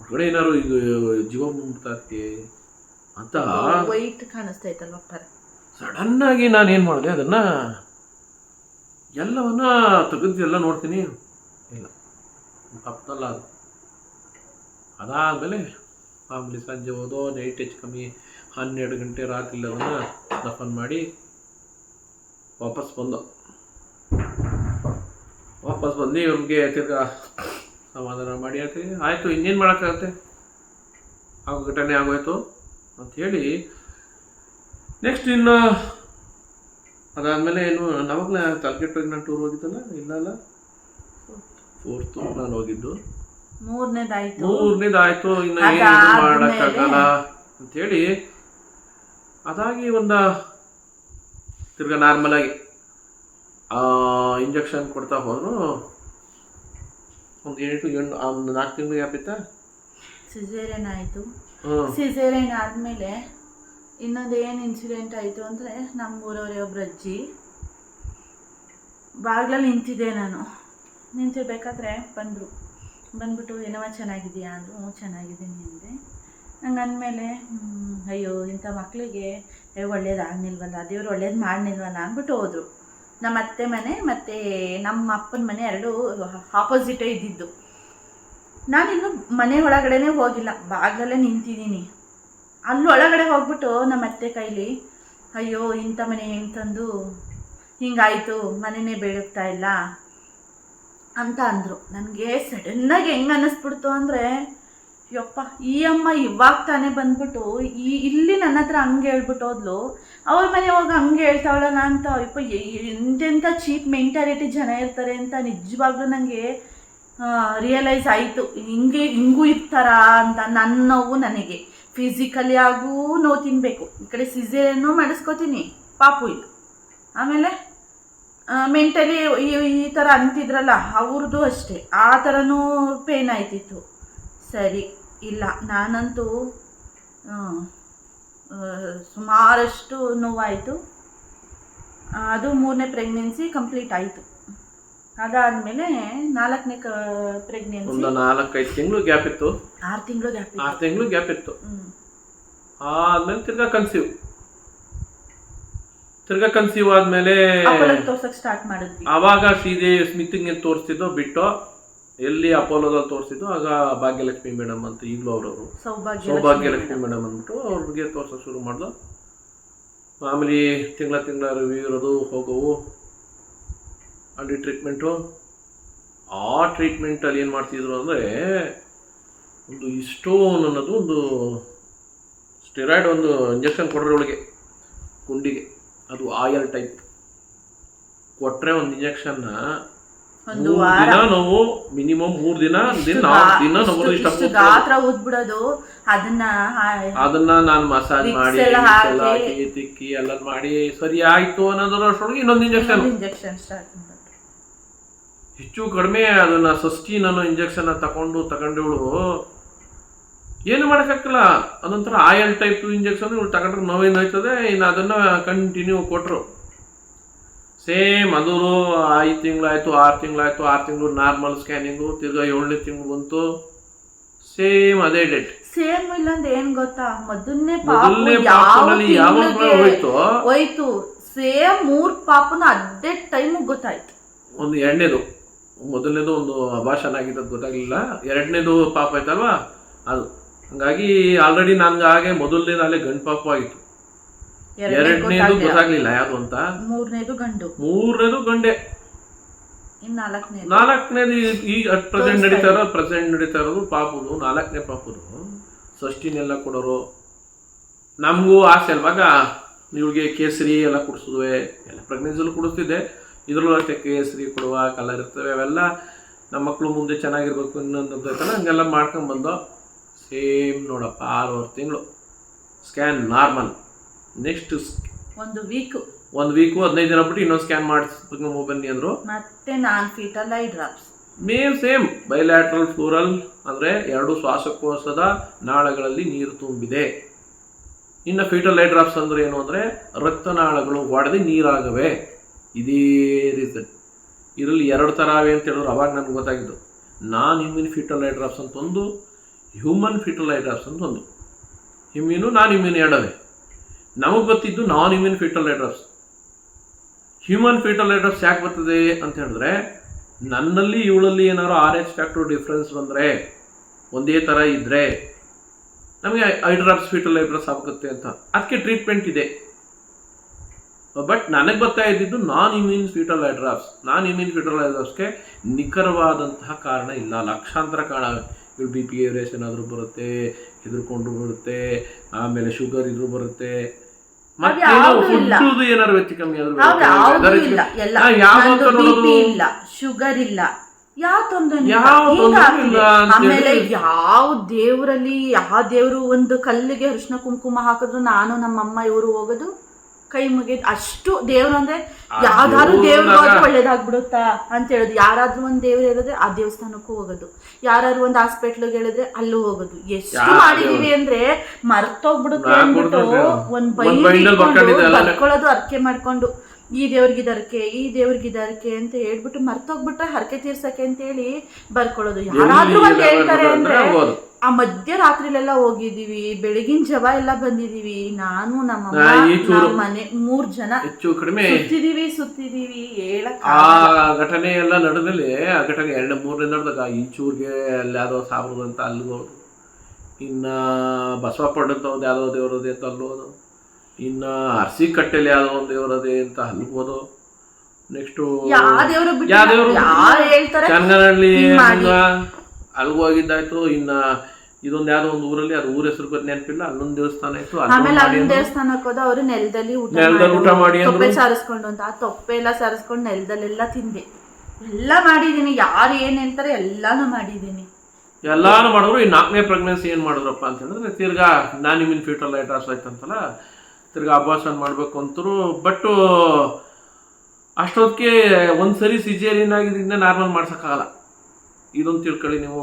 ಒಳಗಡೆ ಏನಾದ್ರು ಈಗ ಜೀವ ಮುಂಡ್ತಾ ಇರ್ತಿ ಅಂತ? ವೈಟ್ ಕಾಣಿಸ್ತಾ ಇತ್ತಲ್ವ ಪರ? ಸಡನ್ ಆಗಿ ನಾನು ಏನು ಮಾಡಿದೆ? ಅದನ್ನ ಎಲ್ಲವನ್ನ ತೆಗೆದು ಎಲ್ಲ ನೋಡ್ತೀನಿ. ಇಲ್ಲ. ತಪ್ಪಲ್ಲ ಅದು. ಅದಾದಮೇಲೆ ಆಮೇಲೆ ಸಂಜೆ ಹೋದೋ ನೈಟ್ ಹೆಚ್ಚು ಕಮ್ಮಿ ಹನ್ನೆರಡು ಗಂಟೆ ರಾತ್ರಿ ಅದನ್ನು ದಫನ್ ಮಾಡಿ ವಾಪಸ್ ಬಂದು. ವಾಪಸ್ ಬಂದು ಇವ್ರಿಗೆ ತಿರ್ಗಾ ಸಮಾಧಾನ ಮಾಡಿ ಆಯ್ತು ಆಯಿತು ಇನ್ನೇನು ಮಾಡೋಕ್ಕಾಗತ್ತೆ? ಆಗೋ ಘಟನೆ ಆಗೋಯ್ತು? ಅಂಥೇಳಿ ನೆಕ್ಸ್ಟ್ ಇನ್ನು ಅದಾದಮೇಲೆ ಏನು ನಮಗೆ ತಲಕೆಟ್ಟೋಗಿ ನಾನು ಟೂರ್ ಹೋಗಿದ್ದಲ್ಲ? ಇಲ್ಲ ಅಲ್ಲ? ಫೋರ್ತು ನಾನು ಹೋಗಿದ್ದು. ಮೂರನೇದಾಯ್ತು. ಮೂರನೇದಾಯ್ತು ಇನ್ನು ಏನು ಮಾಡೋಕ್ಕಾಗಲ್ಲ ಅಂಥೇಳಿ ಅದಾಗಿ ಒಂದು ತಿರ್ಗ ನಾರ್ಮಲ್ ಆಗಿ ಇಂಜೆಕ್ಷನ್ ಕೊಡ್ತಾ ಹೋದ್ರು. ಒಂದು ಎಂಟು ಎಂಟು ಒಂದು ನಾಲ್ಕು ತಿಂಗಳಿಗೆ ಆಗ್ಬಿತ್ತಾ ಸಿಜೇರಿಯನ್ ಆಯಿತು. ಸಿಸೇರಿಯನ್ ಆದ್ಮೇಲೆ ಇನ್ನೊಂದು ಏನು ಇನ್ಸಿಡೆಂಟ್ ಆಯಿತು ಅಂದರೆ ನಮ್ಮ ಊರವರೇ ಒಬ್ಬರು ಅಜ್ಜಿ. ಬಾಗ್ಲಲ್ಲಿ ನಿಂತಿದ್ದೆ ನಾನು. ನಿಂತಿರ್ಬೇಕಾದ್ರೆ ಬಂದರು. ಬಂದ್ಬಿಟ್ಟು ಏನವ ಚೆನ್ನಾಗಿದೆಯಾ ಅಂದರು. ಚೆನ್ನಾಗಿದ್ದೀನಿ ಅಂದೆ. ನಂಗೆ ಅಂದಮೇಲೆ ಅಯ್ಯೋ, ಇಂಥ ಮಕ್ಕಳಿಗೆ ಒಳ್ಳೇದಾಗ್ನಿಲ್ವಲ್ಲ, ದೇವ್ರು ಒಳ್ಳೇದು ಮಾಡಲಿಲ್ವಲ್ಲ ಅಂದ್ಬಿಟ್ಟು ಹೋದರು. ನಮ್ಮ ಅತ್ತೆ ಮನೆ ಮತ್ತು ನಮ್ಮ ಅಪ್ಪನ ಮನೆ ಎರಡು ಆಪೋಸಿಟೇ ಇದ್ದಿದ್ದು. ನಾನಿನ್ನು ಮನೆ ಒಳಗಡೆನೇ ಹೋಗಿಲ್ಲ. ಬಾಗಲೇ ನಿಂತಿದ್ದೀನಿ. ಅಲ್ಲಿ ಒಳಗಡೆ ಹೋಗ್ಬಿಟ್ಟು ನಮ್ಮ ಅತ್ತೆ ಕೈಲಿ, ಅಯ್ಯೋ, ಇಂಥ ಮನೆ ಹೆಂಗೆ ತಂದು? ಹಿಂಗಾಯಿತು, ಮನೆನೇ ಬೆಳಗ್ತಾ ಇಲ್ಲ ಅಂತ ಅಂದರು. ನನಗೆ ಸಡನ್ನಾಗಿ ಹೆಂಗೆ ಅನ್ನಿಸ್ಬಿಡ್ತು ಅಂದರೆ, ಯಪ್ಪ, ಈ ಅಮ್ಮ ಇವಾಗ ತಾನೇ ಬಂದ್ಬಿಟ್ಟು ಈ ಇಲ್ಲಿ ನನ್ನ ಹತ್ರ ಹಂಗೆ ಹೇಳ್ಬಿಟ್ಟು ಹೋದ್ಲು. ಅವ್ರ ಮನೆ ಹೋಗಿ ಹಂಗೆ ಹೇಳ್ತಾವಳಲ್ಲ ಅಂತ, ಯಪ್ಪ, ಎಂತೆಂಥ ಚೀಪ್ ಮೆಂಟಾಲಿಟಿ ಜನ ಇರ್ತಾರೆ ಅಂತ ನಿಜವಾಗ್ಲೂ ನನಗೆ ರಿಯಲೈಸ್ ಆಯಿತು. ಹಿಂಗೆ, ಹಿಂಗೂ ಇರ್ತಾರಾ ಅಂತ ನನ್ನ ನೋವು ನನಗೆ. ಫಿಸಿಕಲಿ ಆಗೂ ನೋವು ತಿನ್ನಬೇಕು ಈ ಕಡೆ ಸಿಸೇರಿಯನ್ನು ಮಾಡಿಸ್ಕೋತೀನಿ. ಪಾಪು ಇದು. ಆಮೇಲೆ ಮೆಂಟಲಿ ಈ ಥರ ಅಂತಿದ್ರಲ್ಲ ಅವ್ರದ್ದು ಅಷ್ಟೇ. ಆ ಥರನೂ ಪೇನ್ ಆಯ್ತಿತ್ತು. ಸರಿ, ಇಲ್ಲ. ನಾನಂತೂ ಸುಮಾರಷ್ಟು ನೋವಾಯಿತು. ಅದು ಮೂರನೇ ಪ್ರೆಗ್ನೆನ್ಸಿ ಕಂಪ್ಲೀಟ್ ಆಯಿತು. ಅದಾದಮೇಲೆ ನಾಲ್ಕನೇ ಪ್ರೆಗ್ನೆನ್ಸಿ ಒಂದು ನಾಲ್ಕೈದು ತಿಂಗಳು ಗ್ಯಾಪ್ ಇತ್ತು. ಆರು ತಿಂಗಳು ಗ್ಯಾಪ್ ಆರು ತಿಂಗಳು ಗ್ಯಾಪ್ ಇತ್ತು. ಆದ್ಮೇಲೆ ತಿರ್ಗಾ ಕನ್ಸೀವ್. ತಿರ್ಗಾ ಕನ್ಸೀವ್ ಆದ್ಮೇಲೆ ತೋರ್ಸಕ್ಕೆ ಸ್ಟಾರ್ಟ್ ಮಾಡಿದ್ವಿ. ಅವಾಗ ಸೀದೆ ಸ್ಮಿತಿಂಗ್ ತೋರಿಸ್ತಿದ್ದೋ ಬಿಟ್ಟು ಎಲ್ಲಿ ಅಪೋಲೋದಲ್ಲಿ ತೋರಿಸಿದ್ದು ಆಗ ಭಾಗ್ಯಲಕ್ಷ್ಮಿ ಮೇಡಮ್ ಅಂತ ಈಗಲೂ ಅವರು ಸೌಭಾಗ್ಯ ಸೌಭಾಗ್ಯಲಕ್ಷ್ಮಿ ಮೇಡಮ್. ಅಂದ್ಬಿಟ್ಟು ಅವ್ರಿಗೆ ತೋರ್ಸೋಕೆ ಶುರು ಮಾಡ್ದು. ಮಾಮೂಲಿ ತಿಂಗಳ ತಿಂಗಳ ರಿವ್ಯೂ ಇರೋದು ಹೋಗೋವು. ಅಲ್ಲಿ ಟ್ರೀಟ್ಮೆಂಟು ಆ ಟ್ರೀಟ್ಮೆಂಟಲ್ಲಿ ಏನು ಮಾಡ್ತಿದ್ರು ಅಂದರೆ ಒಂದು ಇಸ್ಟೋನ್ ಅನ್ನೋದು ಒಂದು ಸ್ಟೆರಾಯ್ಡ್ ಒಂದು ಇಂಜೆಕ್ಷನ್ ಕೊಡ್ರೆ ಒಳಗೆ ಗುಂಡಿಗೆ. ಅದು ಆಯಲ್ ಟೈಪ್ ಕೊಟ್ಟರೆ ಒಂದು ಇಂಜೆಕ್ಷನ್ನ ಒಂದು ವಾರ. ದಿನ ನಾವು ಮಿನಿಮಮ್ ಮೂರು ದಿನ ದಿನ ದಿನ ಇಷ್ಟು- ನಾವು ಇಷ್ಟ ಗಾತ್ರ ಅದನ್ನ ಅದನ್ನ ನಾನು ಮಸಾಜ್ ಮಾಡಿ ತಿಕ್ಕಿ ಎಲ್ಲ ಮಾಡಿ ಸರಿ ಆಯ್ತು ಅನ್ನೋದ್ರೊಳಗೆ ಇನ್ನೊಂದು ಇಂಜೆಕ್ಷನ್ ಇಂಜೆಕ್ಷನ್ ಸ್ಟಾರ್ಟ್ ಹೆಚ್ಚು ಕಡಿಮೆ ಅದನ್ನ ಸಸ್ಟಿ ನಾನು ಇಂಜೆಕ್ಷನ್ ತಗೊಂಡು ತಗೊಂಡವಳು. ಏನು ಮಾಡೋಕ್ಕಾಗಲ್ಲ ಅದೊಂಥರ ಆಯಲ್ ಟೈಪ್ ಇಂಜೆಕ್ಷನ್ ಇವಳು ತಗೊಂಡ್ರೆ ನೋವೇನು ಆಯ್ತದೆ ಇನ್ನು ಅದನ್ನ ಕಂಟಿನ್ಯೂ ಕೊಟ್ಟರು ಸೇಮ್ ಅದು ಐದು ತಿಂಗಳಾಯ್ತು ಆರು ತಿಂಗಳಾಯ್ತು ಆರು ತಿಂಗಳು ನಾರ್ಮಲ್ ಸ್ಕ್ಯಾನಿಂಗು ತಿರ್ಗಾ ಏಳನೇ ತಿಂಗಳು ಬಂತು. ಸೇಮ್ ಅದೇ ಡೇಟ್ ಸೇಮ್ ಇಲ್ಲಂದ್ರೆ ಏನ್ ಗೊತ್ತಾ? ಮೊದಲನೇ ಹೋಯ್ತು? ಸೇಮ್ ಮೂರ್ ಪಾಪನ ಅದೇ ಟೈಮ್ ಗೊತ್ತಾಯ್ತು. ಒಂದು ಎರಡನೇದು. ಮೊದಲನೇದು ಒಂದು ಅಭಾಷಣ ಆಗಿದ್ದು ಗೊತ್ತಾಗಲಿಲ್ಲ. ಎರಡನೇದು ಪಾಪ ಆಯ್ತಲ್ವಾ? ಅದು. ಹಂಗಾಗಿ ಆಲ್ರೆಡಿ ನನ್ಗೆ ಹಾಗೆ ಮೊದಲನೇದು ಅಲ್ಲೇ ಗಂಡು ಪಾಪ ಆಗಿತ್ತು ಎರಡನೇದು ಗೊತ್ತಾಗ್ಲಿಲ್ಲ. ಯಾವುದು ಅಂತ? ಮೂರನೇದು ಗಂಡು. ಮೂರನೇದು ಗಂಡೆ. ನಾಲ್ಕನೇದು. ಈ- ಅಟ್ ಪ್ರೆಸೆಂಟ್ ನಡೀತಾ ಇರೋದು ಪ್ರೆಸೆಂಟ್ ನಡೀತಾ ಇರೋದು ಪಾಪುದು ನಾಲ್ಕನೇ ಪಾಪುದು. ಷಷ್ಟಿನೆಲ್ಲ ಕೊಡೋರು. ನಮಗೂ ಆಸೆ ಅಲ್ವಾಗ ಇವಳಿಗೆ ಕೇಸರಿ ಎಲ್ಲ ಕುಡಿಸಿದ್ವಿ. ಎಲ್ಲ ಪ್ರೆಗ್ನೆನ್ಸಿಲು ಕುಡಿಸ್ತಿದ್ದೆ. ಇದರಲ್ಲೂ ಅಷ್ಟೇ ಕೇಸರಿ ಕೊಡುವ ಕಲರ್ ಇರ್ತವೆ ಅವೆಲ್ಲ ನಮ್ಮ ಮಕ್ಕಳು ಮುಂದೆ ಚೆನ್ನಾಗಿರ್ಬೇಕು ಇನ್ನೊಂದು ಅಂತಲ್ಲ ಹಂಗೆಲ್ಲ ಮಾಡ್ಕೊಂಬಂದು ಸೇಮ್ ನೋಡಪ್ಪ ಆರೂವರೆ ತಿಂಗಳು. ಸ್ಕ್ಯಾನ್ ನಾರ್ಮಲ್ ನೆಕ್ಸ್ಟ್ ಒಂದು ವೀಕ್ ಒಂದು ವೀಕು ಹದಿನೈದು ದಿನ ಬಿಟ್ಟು ಇನ್ನೊಂದು ಸ್ಕ್ಯಾನ್ ಮಾಡಿಸ್ಬೇಕು ಬನ್ನಿ ಅಂದರು. ಮತ್ತೆ non fetal hydrops main same bilateral pleural ಅಂದರೆ ಎರಡು ಶ್ವಾಸಕೋಶದ ನಾಳಗಳಲ್ಲಿ ನೀರು ತುಂಬಿದೆ. ಇನ್ನು ಫೀಟಲ್ ಡ್ರಾಪ್ಸ್ ಅಂದ್ರೆ ಏನು ಅಂದರೆ ರಕ್ತನಾಳಗಳು ಒಡೆದು ನೀರಾಗವೆ. ಇದೇ ರೀಸನ್. ಇದರಲ್ಲಿ ಎರಡು ಥರ ಅವೆ ಅಂತ ಹೇಳಿದ್ರು ಅವಾಗ ನನಗೆ ಗೊತ್ತಾಗಿದ್ದು. ನಾನ್ ಇಮ್ಯೂನ್ ಫಿಟಲ್ ಹೈಡ್ರಾಪ್ಸ್ ಅಂತ ಒಂದು ಹ್ಯೂಮನ್ ಫಿಟಲ್ ಹೈಡ್ರಾಪ್ಸ್ ಅಂತ ಒಂದು. ಇಮ್ಯೂನು ನಾನ್ ಇಮ್ಯೂನ್ ಎರಡವೇ. ನಮಗೆ ಗೊತ್ತಿದ್ದು non immune fetal hydrops human fetal hydrops ಯಾಕೆ ಬರ್ತದೆ ಅಂತ ಹೇಳಿದ್ರೆ, ನನ್ನಲ್ಲಿ ಇವಳಲ್ಲಿ ಏನಾದ್ರು ಆರ್ ಎಚ್ ಫ್ಯಾಕ್ಟರ್ ಡಿಫ್ರೆನ್ಸ್ ಬಂದರೆ, ಒಂದೇ ಥರ ಇದ್ದರೆ ನಮಗೆ ಹೈಡ್ರಾಪ್ಸ್ ಫಿಟಲ್ ಹೈಡ್ರಾಪ್ಸ್ ಆಗುತ್ತೆ ಅಂತ. ಅದಕ್ಕೆ ಟ್ರೀಟ್ಮೆಂಟ್ ಇದೆ. ಬಟ್ ನನಗೆ ಬರ್ತಾ ಇದ್ದಿದ್ದು ನಾನ್ ಇಮ್ಯೂನ್ ಫ್ಯೂಟಲ್ ಹೈಡ್ರಾಪ್ಸ್ ನಾನ್ ಇಮ್ಯೂನ್ ಫ್ಯೂಟಲ್ ಹೈಡ್ರಾಪ್ಸ್ಗೆ ನಿಖರವಾದಂತಹ ಕಾರಣ ಇಲ್ಲ. ಲಕ್ಷಾಂತರ ಕಾರಣ ಬಿ ಪಿ ಏರಿಯೇಷನ್ ಏನಾದರೂ ಬರುತ್ತೆ ಹೆದರ್ಕೊಂಡು ಬರುತ್ತೆ ಆಮೇಲೆ ಶುಗರ್ ಇದ್ರೂ ಬರುತ್ತೆ. ಏನಾದ್ರು ಹೆಚ್ಚು ಕಮ್ಮಿ ಇಲ್ಲ. ಶುಗರ್ ಇಲ್ಲ. ಯಾವ ತೊಂದರೆ ಆಮೇಲೆ ಯಾವ ದೇವರಲ್ಲಿ ಯಾವ ದೇವರು ಒಂದು ಕಲ್ಲಿಗೆ ಅರಿಶಿನ ಕುಂಕುಮ ಹಾಕಿದ್ರು ನಾನು ನಮ್ಮಮ್ಮ ಇವರು ಹೋಗೋದು. ಕೈ ಮುಗಿದ್ ಅಷ್ಟು ದೇವ್ರು ಅಂದ್ರೆ ಯಾವ್ದಾದ್ರು ದೇವ್ರು ಒಳ್ಳೇದಾಗ್ಬಿಡುತ್ತಾ ಅಂತ ಹೇಳೋದು ಯಾರಾದ್ರೂ ಒಂದ್ ದೇವ್ರು ಹೇಳಿದ್ರೆ ಆ ದೇವಸ್ಥಾನಕ್ಕೂ ಹೋಗೋದು ಯಾರಾದ್ರೂ ಒಂದ್ ಹಾಸ್ಪಿಟ್ಲ್ ಹೇಳಿದ್ರೆ ಅಲ್ಲೂ ಹೋಗೋದು ಎಷ್ಟು ಮಾಡಿದೀವಿ ಅಂದ್ರೆ ಮರ್ತೋಗ್ಬಿಡುತ್ತೆ ಅಂದ್ಬಿಟ್ಟು. ಒಂದ್ ಬೈ. ಬರ್ಕೊಳ್ಳೋದು ಅರ್ಕೆ ಮಾಡ್ಕೊಂಡು ಈ ದೇವ್ರಿಗಿದರ್ಕೆ ಈ ದೇವ್ರಿಗಿದರ್ಕೆ ಅಂತ ಹೇಳ್ಬಿಟ್ಟು ಮರ್ತೋಗ್ಬಿಟ್ರೆ ಹರಕೆ ತೀರ್ಸಕ್ಕೆ ಅಂತ ಹೇಳಿ ಬರ್ಕೊಳ್ಳೋದು ಯಾರಾದ್ರೂ ಒಂದ್ ಹೇಳ್ತಾರೆ ಅಂದ್ರೆ. ಆ ಮಧ್ಯರಾತ್ರಿಲೆಲ್ಲ ಹೋಗಿದೀವಿ ಬೆಳಗಿನ ಜವ ಎಲ್ಲ ಬಂದಿದೀವಿ ನಾನು ನಮ್ಮ ನಾ ಈ ಚೂರು- ಮನೆ ಮೂರ್ ಜನ ಹೆಚ್ಚು ಕಡಿಮೆ ಸುತ್ತಿದೀವಿ ಸುತ್ತಿದೀವಿ. ಹೇಳಕ್ ಆ ಘಟನೆ ಎಲ್ಲ ನಡೆದಲ್ಲಿ ಆ ಘಟನೆ ಎರಡು ಮೂರನೇ ನಡೆದಾಗ ಇಂಚೂರ್ಗೆ ಅಲ್ಲಿ ಯಾವುದೋ ಸಾವಿರದ ಅಂತ ಅಲ್ಲಿಗೋದು ಇನ್ನ ಬಸವಪಡ್ಡಂತ ಒಂದು ಯಾವುದೋ ದೇವರದೇ ಅಂತ ಅಲ್ಲೋದು ಇನ್ನ ಅರ್ಸಿ ಕಟ್ಟೆಲಿ ಯಾವುದೋ ಒಂದು ದೇವರದೇ ಅಂತ ಅಲ್ಲಿಗೋದು ನೆಕ್ಸ್ಟು ಯಾ ದೇವ್ರು ಬಿಟ್ಟು ಯಾವ ದೇವ್ರು ಯಾರು ಹೇಳ್ತಾರೆ? ಚನ್ನಗನಹಳ್ಳಿ ಹಿಂಗ್ ಮಾಡಿ. ಅಲ್ಲಿಗೆ ಹೋಗಿದ್ದಾಯ್ತು. ಇನ್ನ ಇದೊಂದು ಯಾವ್ದೋ ಒಂದು ಊರಲ್ಲಿ ಅದು ಊರ ಹೆಸರು ಗೊತ್ತ ನೆನಪಿಲ್ಲ ಅಲ್ಲೊಂದು ದೇವಸ್ಥಾನ ಇತ್ತು ಆಮೇಲೆ ಅಲ್ಲಿನ ದೇವಸ್ಥಾನಕ್ಕೆ ಹೋದ ಅವರು ನೆಲದಲ್ಲಿ ಊಟ ನೆಲದಲ್ಲಿ ಊಟ ಮಾಡಿ. ತೊಪ್ಪೆ ಸಾರಿಸ್ಕೊಂಡು ಅಂತ ಆ ತೊಪ್ಪೆ ಎಲ್ಲ ಸಾರಿಸ್ಕೊಂಡು ನೆಲದಲ್ಲೆಲ್ಲ ತಿಂದೆ. ಎಲ್ಲ ಮಾಡಿದೀನಿ ಯಾರು ಏನ್ ಹೇಳ್ತಾರೆ ಎಲ್ಲಾನು ಮಾಡಿದೀನಿ ಎಲ್ಲಾನು ಮಾಡಿದ್ರು ಈ ನಾಲ್ಕನೇ ಪ್ರೆಗ್ನೆನ್ಸಿ ಏನು ಮಾಡಿದ್ರಪ್ಪ ಅಂತಂದ್ರೆ ತಿರ್ಗ ನಾನು ಫ್ಯೂಟರ್ ಲೈಟ್ ಲೈಟರ್ಸ್ ಆಯ್ತಂತಲ್ಲ ತಿರ್ಗಾ ಅಭಾಷಣ ಮಾಡಬೇಕು ಅಂತರು ಬಟ್ ಅಷ್ಟೊತ್ತಿಗೆ ಒಂದು ಸರಿ ಸಿಜೇರಿಯನ್ ಆಗಿದ್ದರಿಂದ ನಾರ್ಮಲ್ ಮಾಡ್ಸೋಕ್ಕಾಗಲ್ಲ. ಇದೊಂದು ತಿಳ್ಕೊಳ್ಳಿ ನೀವು.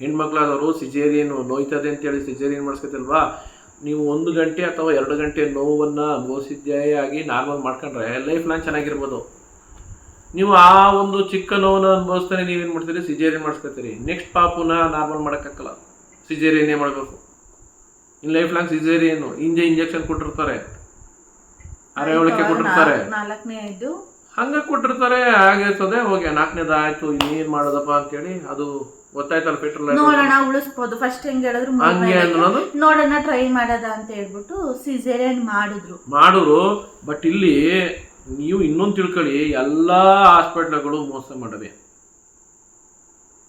ಹೆಣ್ಮಕ್ಳಾದವರು ಸಿಜೇರಿಯನ್ ನೋಯ್ತದೆ ಅಂತೇಳಿ ಸಿಜೇರಿಯನ್ ಮಾಡಿಸ್ಕೊತಿಲ್ವಾ ನೀವು ಒಂದು ಗಂಟೆ ಅಥವಾ ಎರಡು ಗಂಟೆ ನೋವನ್ನು ಅನುಭವಿಸಿದ್ದೇ ಆಗಿ ನಾರ್ಮಲ್ ಮಾಡ್ಕೊಂಡ್ರೆ ಲೈಫ್ ಲಾಂಗ್ ಚೆನ್ನಾಗಿರ್ಬೋದು. ನೀವು ಆ ಒಂದು ಚಿಕ್ಕ ನೋವನ್ನು ಅನುಭವಿಸ್ತಾನೆ ನೀವೇನು ಮಾಡ್ತೀರಿ? ಸಿಜೇರಿಯನ್ ಮಾಡಿಸ್ಕೊತೀರಿ. ನೆಕ್ಸ್ಟ್ ಪಾಪುನ ನಾರ್ಮಲ್ ಮಾಡೋಕ್ಕಾಗಲ್ಲ. ಸಿಜೇರಿಯನ್ನೇ ಮಾಡಬೇಕು. ಇನ್ ಲೈಫ್ ಲಾಂಗ್ ಸಿಜೇರಿಯನ್ ಇಂಜೆ ಇಂಜೆಕ್ಷನ್ ಕೊಟ್ಟಿರ್ತಾರೆ. ಅರೆವಳಿಕೆ ಕೊಟ್ಟಿರ್ತಾರೆ. ಹಂಗ ಕೊಟ್ಟಿರ್ತಾರೆ ಆಗಿರ್ತದೆ ಹೋಗಿ ನಾಲ್ಕನೇದು ಆಯ್ತು ಇನ್ನೇನು ಮಾಡೋದಪ್ಪ ಅಂತೇಳಿ ಅದು ಗೊತ್ತಾಯ್ತಲ್ಲ ಪೆಟ್ರೋಲ್ ನೋಡೋಣ ಉಳಿಸ್ಬೋದು. ಫಸ್ಟ್ ಹೆಂಗ್ ಹೇಳಿದ್ರು ಹಂಗೆ ಅನ್ನೋದು ನೋಡೋಣ ಟ್ರೈ ಮಾಡೋದ ಅಂತ ಹೇಳ್ಬಿಟ್ಟು ಸಿಸೇರಿಯನ್ ಮಾಡಿದ್ರು. ಮಾಡಿದ್ರು ಬಟ್ ಇಲ್ಲಿ ನೀವು ಇನ್ನೊಂದು ತಿಳ್ಕೊಳ್ಳಿ ಎಲ್ಲ ಹಾಸ್ಪಿಟ್ಲ್ಗಳು ಮೋಸ ಮಾಡವೆ.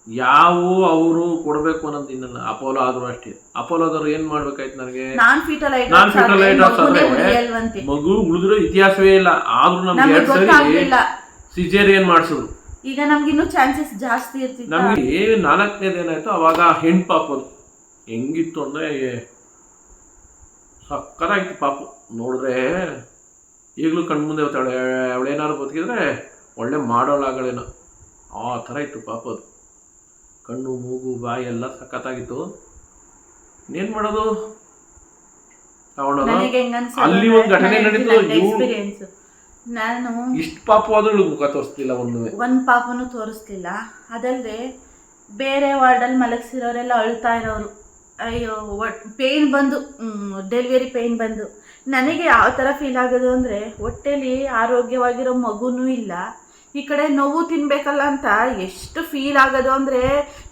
ಯಾವ ಅವರು ಕೊಡಬೇಕು ಅನ್ನೋದು ಇನ್ನಲ್ಲ. ಅಪೋಲೋ ಆದ್ರೂ ಅಷ್ಟೇ. ಅಪೋಲೋದವ್ರು ಏನ್ ಮಾಡ್ಬೇಕಾಯ್ತು ನನಗೆ? ನಾನ್ ನಾನ್ ಉಳಿಯಲ್ವಂತೆ. ಮಗು ಉಳಿದ್ರೆ ಇತಿಹಾಸವೇ ಇಲ್ಲ. ಆದ್ರೂ ನಮ್ಗೆ ನಮಗೆ ಎರಡ್ ಸರಿ ಗೊತ್ತಾಗ್ಲಿಲ್ಲ. ಸಿಜೇರಿಯನ್ ಮಾಡಿಸಿದ್ರು ಈಗ ನಮ್ಗಿನ್ನೂ ಚಾನ್ಸಸ್ ಜಾಸ್ತಿ ಇರ್ತಿತ್ತು? ನಮ್ಗೆ ನಾಲ್ಕನೇದು ಏನಾಯ್ತು ಅವಾಗ ಹೆಣ್ ಪಾಪ ಹೆಂಗಿತ್ತು ಅಂದ್ರೆ ಸಕ್ಕರಾಗಿತ್ತು ಪಾಪು. ನೋಡಿದ್ರೆ ಈಗಲೂ ಕಣ್ಮುಂದೆ ಹೋಗ್ತಾಳೆ. ಅವಳೇನಾದ್ರು ಬದುಕಿದ್ರೆ ಒಳ್ಳೆ ಮಾಡೋಳಾಗಳೇನೋ. ಆ ಥರ ಇತ್ತು ಪಾಪ ಅದು. ಕಣ್ಣು ಮೂಗು ಬಾಯಿ ಎಲ್ಲ ಸಖತ್ತಾಗಿತ್ತು ಏನ್ ಮಾಡೋದು? ತಗೊಂಡೋದು? ನನಗೆ ಅಲ್ಲಿ ಒಂದು ಘಟನೆ ನಡೀತು, ಇವ್ಳು- ಎಕ್ಸ್ಪೀರಿಯನ್ಸ್ ನಾನು ಇಷ್ಟು ಪಾಪು ಆದ್ರೂ ಇವಳು ಮುಖ ತೋರಿಸ್ತಿಲ್ಲ ಒಂದು ಒಂದು ಪಾಪನೂ ತೋರಿಸ್ಲಿಲ್ಲ ಅದಲ್ಲದೆ ಬೇರೆ ವಾರ್ಡಲ್ಲಿ ಮಲಗಿಸಿರೋರೆಲ್ಲ ಅಳ್ತಾ ಇರೋರು. ಅಯ್ಯೋ ಪೇಯ್ನ್ ಬಂದು ಡೆಲಿವರಿ ಪೇಯ್ನ್ ಬಂದು. ನನಗೆ ಯಾವ ಥರ ಫೀಲ್ ಆಗೋದು ಅಂದರೆ ಹೊಟ್ಟೆಲಿ ಆರೋಗ್ಯವಾಗಿರೋ ಮಗುನೂ ಇಲ್ಲ. ಈ ಕಡೆ ನೋವು ತಿನ್ಬೇಕಲ್ಲ ಅಂತ ಎಷ್ಟು ಫೀಲ್ ಆಗೋದು ಅಂದರೆ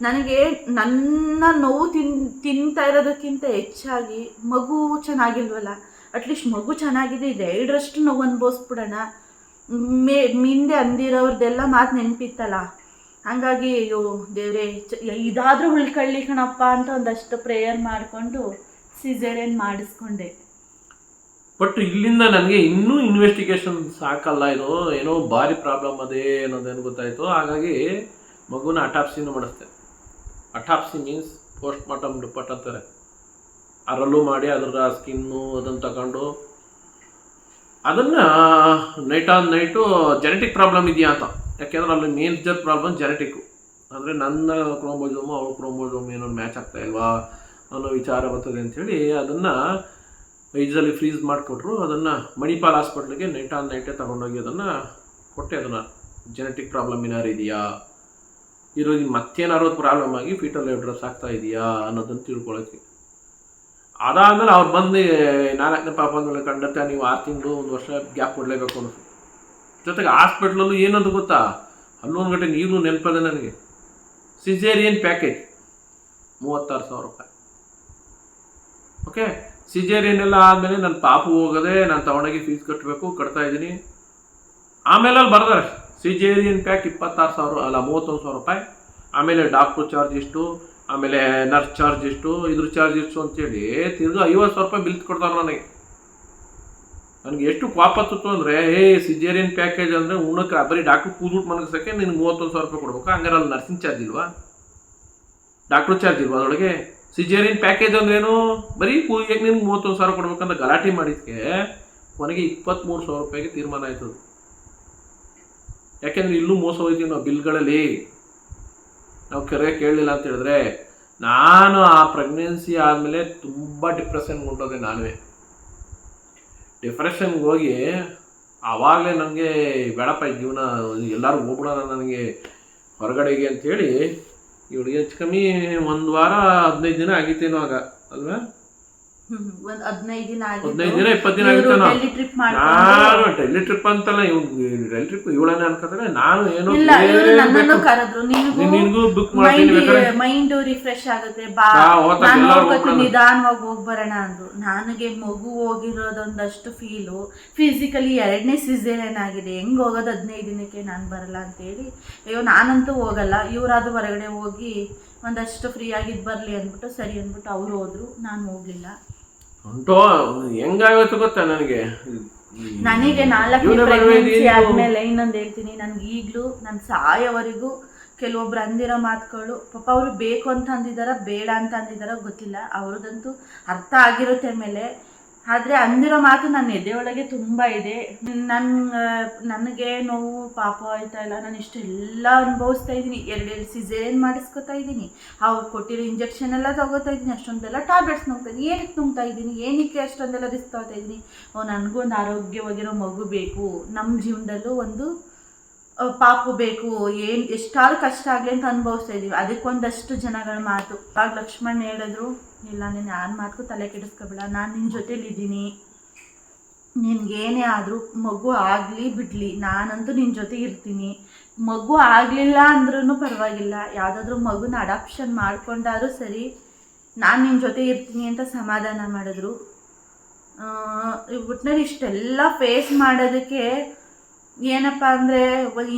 ನನಗೆ ನನ್ನ ನೋವು ತಿನ್ ತಿಂತಾ ಇರೋದಕ್ಕಿಂತ ಹೆಚ್ಚಾಗಿ ಮಗು ಚೆನ್ನಾಗಿಲ್ವಲ್ಲ. ಅಟ್ಲೀಸ್ಟ್ ಮಗು ಚೆನ್ನಾಗಿದೆ, ಇದೆ ಎರಡರಷ್ಟು ನಾವು ಅನ್ಭವಿಸ್ಬಿಡೋಣ. ಮೇ ಹಿಂದೆ ಅಂದಿರೋರ್ದೆಲ್ಲ ಮಾತು ನೆನಪಿತ್ತಲ್ಲ. ಹಂಗಾಗಿ ಅಯ್ಯೋ, ದೇವರೇ ಇದಾದರೂ ಉಳ್ಕೊಳ್ಳಿ ಕಣಪ್ಪ ಅಂತ ಒಂದಷ್ಟು ಪ್ರೇಯರ್ ಮಾಡಿಕೊಂಡು ಸಿಜರೇನ್ ಮಾಡಿಸ್ಕೊಂಡೆ. ಬಟ್ ಇಲ್ಲಿಂದ ನನಗೆ ಇನ್ನೂ ಇನ್ವೆಸ್ಟಿಗೇಷನ್ ಸಾಕಲ್ಲ ಇದು ಏನೋ ಭಾರಿ ಪ್ರಾಬ್ಲಮ್ ಅದೇ ಅನ್ನೋದೇನು ಗೊತ್ತಾಯಿತು. ಹಾಗಾಗಿ ಮಗುನ ಅಟಾಪ್ಸಿನೂ ಮಾಡಿಸ್ತೆ autopsy means post mortem report ಅಂತಾರೆ. ಅದರಲ್ಲೂ ಮಾಡಿ ಅದರ ಸ್ಕಿನ್ನು ಅದನ್ನು ತಗೊಂಡು ಅದನ್ನು night on night genetic problem ಇದೆಯಾ ಅಂತ. ಯಾಕೆಂದ್ರೆ ಅಲ್ಲಿ ಮೇಜರ್ ಪ್ರಾಬ್ಲಮ್ ಜೆನೆಟಿಕ್ಕು ಅಂದರೆ ನನ್ನ ಕ್ರೋಮೋಜೋಮು ಅವ್ರ ಕ್ರೋಮೋಜೋಮ್ ಏನೋ ಮ್ಯಾಚ್ ಆಗ್ತಾ ಇಲ್ವಾ ಅನ್ನೋ ವಿಚಾರ ಬರ್ತದೆ ಅಂಥೇಳಿ ಅದನ್ನು ಐಜಲ್ಲಿ ಫ್ರೀಸ್ ಮಾಡಿಕೊಟ್ರು. ಅದನ್ನು ಮಣಿಪಾಲ್ ಹಾಸ್ಪಿಟ್ಲಿಗೆ ನೈಟ್ ಆನ್ ನೈಟೇ ತಗೊಂಡೋಗಿ ಅದನ್ನು ಕೊಟ್ಟೆ. ಅದನ್ನು ಜೆನೆಟಿಕ್ ಪ್ರಾಬ್ಲಮ್ ಏನಾರು ಇದೆಯಾ? ಇರೋದು ಮತ್ತೇನಾದ್ರು ಪ್ರಾಬ್ಲಮ್ ಆಗಿ ಫೀಟಲ್ ಡ್ರಸ್ ಆಗ್ತಾ ಇದೆಯಾ ಅನ್ನೋದನ್ನು ತಿಳ್ಕೊಳ್ಳೋಕ್ಕೆ ಅದಾದಮೇಲೆ ಅವ್ರು ಬಂದು ನಾಲ್ಕನೇ ಪಾಪ ಅಂದ್ಮೇಲೆ ಕಂಡತ್ತೆ ನೀವು ಆರು ತಿಂಗಳು ಒಂದು ವರ್ಷ ಗ್ಯಾಪ್ ಕೊಡಲೇಬೇಕು ಅನ್ನಿಸ್ತು ಜೊತೆಗೆ ಹಾಸ್ಪಿಟ್ಲಲ್ಲೂ ಏನಂತ ಗೊತ್ತಾ? ಹನ್ನೊಂದು ಗಂಟೆ ನೀರು ನೆನಪದೆ ನನಗೆ. Caesarean package. ಮೂವತ್ತಾರು ಸಾವಿರ ರೂಪಾಯಿ. ಓಕೆ? ಸಿಜೇರಿಯನ್ ಎಲ್ಲ ಆದಮೇಲೆ ನನ್ನ ಪಾಪು ಹೋಗದೆ ನಾನು ತಗೊಂಡೋಗಿ ಫೀಸ್ ಕಟ್ಟಬೇಕು ಕಟ್ತಾ ಇದ್ದೀನಿ. ಆಮೇಲೆ ಅಲ್ಲಿ ಬರ್ತಾರೆ ಸಿಜೇರಿಯನ್ ಪ್ಯಾಕ್ ಇಪ್ಪತ್ತಾರು ಸಾವಿರ, ಅಲ್ಲ ಮೂವತ್ತೊಂದು ಸಾವಿರ ರೂಪಾಯಿ. ಆಮೇಲೆ ಡಾಕ್ಟ್ರು ಚಾರ್ಜ್ ಇಷ್ಟು ಆಮೇಲೆ ನರ್ಸ್ ಚಾರ್ಜ್ ಇಷ್ಟು ಇದ್ರ ಚಾರ್ಜ್ ಇಷ್ಟು ಅಂತೇಳಿ ತಿರ್ಗಿ ಐವತ್ತು ಸಾವಿರ ರೂಪಾಯಿ ಬಿಲ್ ಕೊಡ್ತಾರೆ ನನಗೆ. ನನಗೆ ಎಷ್ಟು ಪಾಪತ್ತಿತ್ತು ಅಂದರೆ ಏ ಸಿಜೇರಿಯನ್ ಪ್ಯಾಕೇಜ್ ಅಂದರೆ ಉಣ್ಣಕ್ಕೆ ಬರೀ ಡಾಕ್ಟ್ರು ಕೂದ್ಬಿಟ್ಟು ಮನಗಿಸೋಕ್ಕೆ ನಿನ್ಗೆ ಮೂವತ್ತೊಂದು ಸಾವಿರ ರೂಪಾಯಿ ಕೊಡ್ಬೇಕು. ಹಂಗಾರೆ ಅಲ್ಲಿ ನರ್ಸಿಂಗ್ ಚಾರ್ಜ್ ಇಲ್ವಾ? ಡಾಕ್ಟ್ರು ಚಾರ್ಜ್ ಇಲ್ವಾ ಅದರೊಳಗೆ? ಸಿಜೇರಿಯನ್ ಪ್ಯಾಕೇಜ್ ಅಂದ್ರೇನು ಬರೀ ಕೂದಿಗೆ ನಿನ್ಗೆ ಮೂವತ್ತೊಂದು ಸಾವಿರ ಕೊಡ್ಬೇಕಂತ ಗಲಾಟೆ ಮಾಡಿದ್ಕೆ ಕೊನೆಗೆ ಇಪ್ಪತ್ತ್ಮೂರು ಸಾವಿರ ರೂಪಾಯಿಗೆ ತೀರ್ಮಾನ ಆಯಿತು. ಯಾಕೆಂದ್ರೆ ಇಲ್ಲೂ ಮೋಸ ಹೋಯ್ತೀವಿ ನಾವು ಬಿಲ್ಗಳಲ್ಲಿ. ನಾವು ಕರೆ ಕೇಳಲಿಲ್ಲ ಅಂತ ಹೇಳಿದ್ರೆ, ನಾನು ಆ ಪ್ರೆಗ್ನೆನ್ಸಿ ಆದಮೇಲೆ ತುಂಬ ಡಿಪ್ರೆಷನ್ ಹೊಂಟೋದೆ ನಾನೇ ಡಿಪ್ರೆಷನ್ಗೆ ಹೋಗಿ ಆವಾಗಲೇ ನನಗೆ ಬೇಡಪ್ಪ ಜೀವನ, ಎಲ್ಲರೂ ಹೋಗ್ಬಿಡೋಣ ನನಗೆ ಹೊರಗಡೆಗೆ ಅಂಥೇಳಿ ಇವಳಿಗೆ ಹೆಚ್ಚು ಕಮ್ಮಿ ಒಂದು ವಾರ ಹದಿನೈದು ದಿನ ಆಗಿತ್ತೇನೋ ಆಗ, ಅಲ್ವಾ? ಒಂದ್ ಹದಿನೈದು ದಿನ ಹದಿನೈದು ದಿನ ಇಪ್ಪತ್ತು ದಿನ ಆಗಿತ್ತೇನೋ? ಡೆಲ್ಲಿ ಟ್ರಿಪ್ ಮಾಡ್ಕೊಂಡು ನಾನು ಡೆಲ್ಲಿ ಟ್ರಿಪ್ ಅಂತಲ್ಲ ಇವ್ ಡೆಲ್ಲಿ ಟ್ರಿಪ್ ಇವಳನ್ನೇ ಅನ್ಕೋತಾರೆ ನಾನು ಏನೋ ಇಲ್ಲ ಇವರು ನನ್ನನ್ನು ಕರೆದ್ರು. ನಿನಗೂ ನೀನ್- ಬುಕ್ ಮಾಡ್ತೀನಿ ಬೇಕಾದ್ರೆ? ಮೈಂಡ್ ರಿಫ್ರೆಶ್ ಆಗುತ್ತೆ. ಬಾ ನಾನು ನಿಧಾನವಾಗಿ ಹೋಗಿ ಬರೋಣ ಅಂದ್ರು. ನನಗೆ ಮಗು ಹೋಗಿರೋದೊಂದಷ್ಟು ಫೀಲು ಫಿಸಿಕಲಿ ಎರಡನೇ ಸಿಸೇರಿಯನ್ ಆಗಿದೆ ಹೆಂಗ್ ಹೋಗೋದು ಹದಿನೈದು ದಿನಕ್ಕೆ ನಾನು ಬರಲ್ಲ ಅಂತೇಳಿ. ಅಯ್ಯೋ ನಾನಂತೂ ಹೋಗಲ್ಲ. ಇವರಾದ್ರೂ ಹೊರಗಡೆ ಹೋಗಿ ಒಂದಷ್ಟು ಫ್ರೀ ಆಗಿದ್ದು ಬರಲಿ ಅಂದ್ಬಿಟ್ಟು ಸರಿ ಅಂದ್ಬಿಟ್ಟು ಅವ್ರು ಹೋದ್ರು. ನಾನು ಹೋಗ್ಲಿಲ್ಲ. ಉಂಟು ಹೆಂಗಾಗುತ್ತೆ ಗೊತ್ತಾ ನನಗೆ? ನನಗೆ ನಾಲ್ಕು ಪ್ರೆಗ್ನೆನ್ಸಿ ಆದ್ಮೇಲೆ ಇನ್ನೊಂದು ಹೇಳ್ತೀನಿ. ನನ್ಗೆ ಈಗಲೂ ನಾನು ಸಾಯೋವರೆಗೂ ಕೆಲವೊಬ್ರು ಅಂದಿರೋ ಮಾತುಗಳು ಪಾಪ ಅವರು ಬೇಕು ಅಂತ ಅಂದಿದಾರ ಬೇಡ ಅಂತ ಅಂದಿದಾರ ಗೊತ್ತಿಲ್ಲ. ಅವ್ರದಂತೂ ಅರ್ಥ ಆಗಿರುತ್ತೆ ಮೇಲೆ ಆದರೆ ಅಂದಿರೋ ಮಾತು ನನ್ನ ಎದೆ ಒಳಗೆ ತುಂಬ ಇದೆ. ನನ್ನ ನನಗೆ ನೋವು, ಪಾಪ ಆಯ್ತಾ ಇಲ್ಲ, ನಾನು ಇಷ್ಟೆಲ್ಲ ಅನುಭವಿಸ್ತಾ ಇದ್ದೀನಿ. ಎರಡೆರಡು ಸಿಜೇನ್ ಮಾಡಿಸ್ಕೊತಾ ಇದ್ದೀನಿ. ಅವ್ರು ಕೊಟ್ಟಿರೋ ಇಂಜೆಕ್ಷನ್ ಎಲ್ಲ ತಗೋತಾ ಇದ್ದೀನಿ. ಅಷ್ಟೊಂದೆಲ್ಲ ಟ್ಯಾಬ್ಲೆಟ್ಸ್ ನುಂಗ್ತಾ ಇದ್ದೀನಿ. ಏನಕ್ಕೆ ನುಂಗ್ತಾ ಇದ್ದೀನಿ? ಏನಕ್ಕೆ ಅಷ್ಟೊಂದೆಲ್ಲ ರಿಸ್ಕ್ ತಗೋತಾ ಇದ್ದೀನಿ? ಓ, ನನಗೂ ಒಂದು ಆರೋಗ್ಯವಾಗಿರೋ ಮಗು ಬೇಕು. ನಮ್ಮ ಜೀವನದಲ್ಲೂ ಒಂದು ಪಾಪು ಬೇಕು, ಏನು, ಎಷ್ಟಾದ್ರು ಕಷ್ಟ ಆಗಲಿ ಅಂತ ಅನುಭವಿಸ್ತಾ ಇದ್ದೀವಿ ಅದಕ್ಕೊಂದಷ್ಟು ಜನಗಳ ಮಾತು. ಆಗ ಲಕ್ಷ್ಮಣ್ ಹೇಳಿದ್ರು, ಇಲ್ಲ, ನೀನು ಯಾರ ಮಾತು ತಲೆ ಕೆಡಿಸ್ಕೊಬೇಡ. ನಾನು ನಿನ್ನ ಜೊತೇಲಿದ್ದೀನಿ ನಿನ್ಗೇನೇ ಆದರೂ ಮಗು ಆಗಲಿ ಬಿಡಲಿ. ನಾನಂತೂ ನಿನ್ನ ಜೊತೆ ಇರ್ತೀನಿ. ಮಗು ಆಗಲಿಲ್ಲ ಅಂದ್ರೂ ಪರವಾಗಿಲ್ಲ. ಯಾವುದಾದ್ರೂ ಮಗುನ ಅಡಾಪ್ಷನ್ ಮಾಡ್ಕೊಂಡಾದ್ರೂ ಸರಿ, ನಾನು ನಿನ್ನ ಜೊತೆ ಇರ್ತೀನಿ ಅಂತ ಸಮಾಧಾನ ಮಾಡಿದ್ರು. ಒಟ್ಟಿನಲ್ಲಿ ಇಷ್ಟೆಲ್ಲ ಫೇಸ್ ಮಾಡೋದಕ್ಕೆ ಏನಪ್ಪ ಅಂದರೆ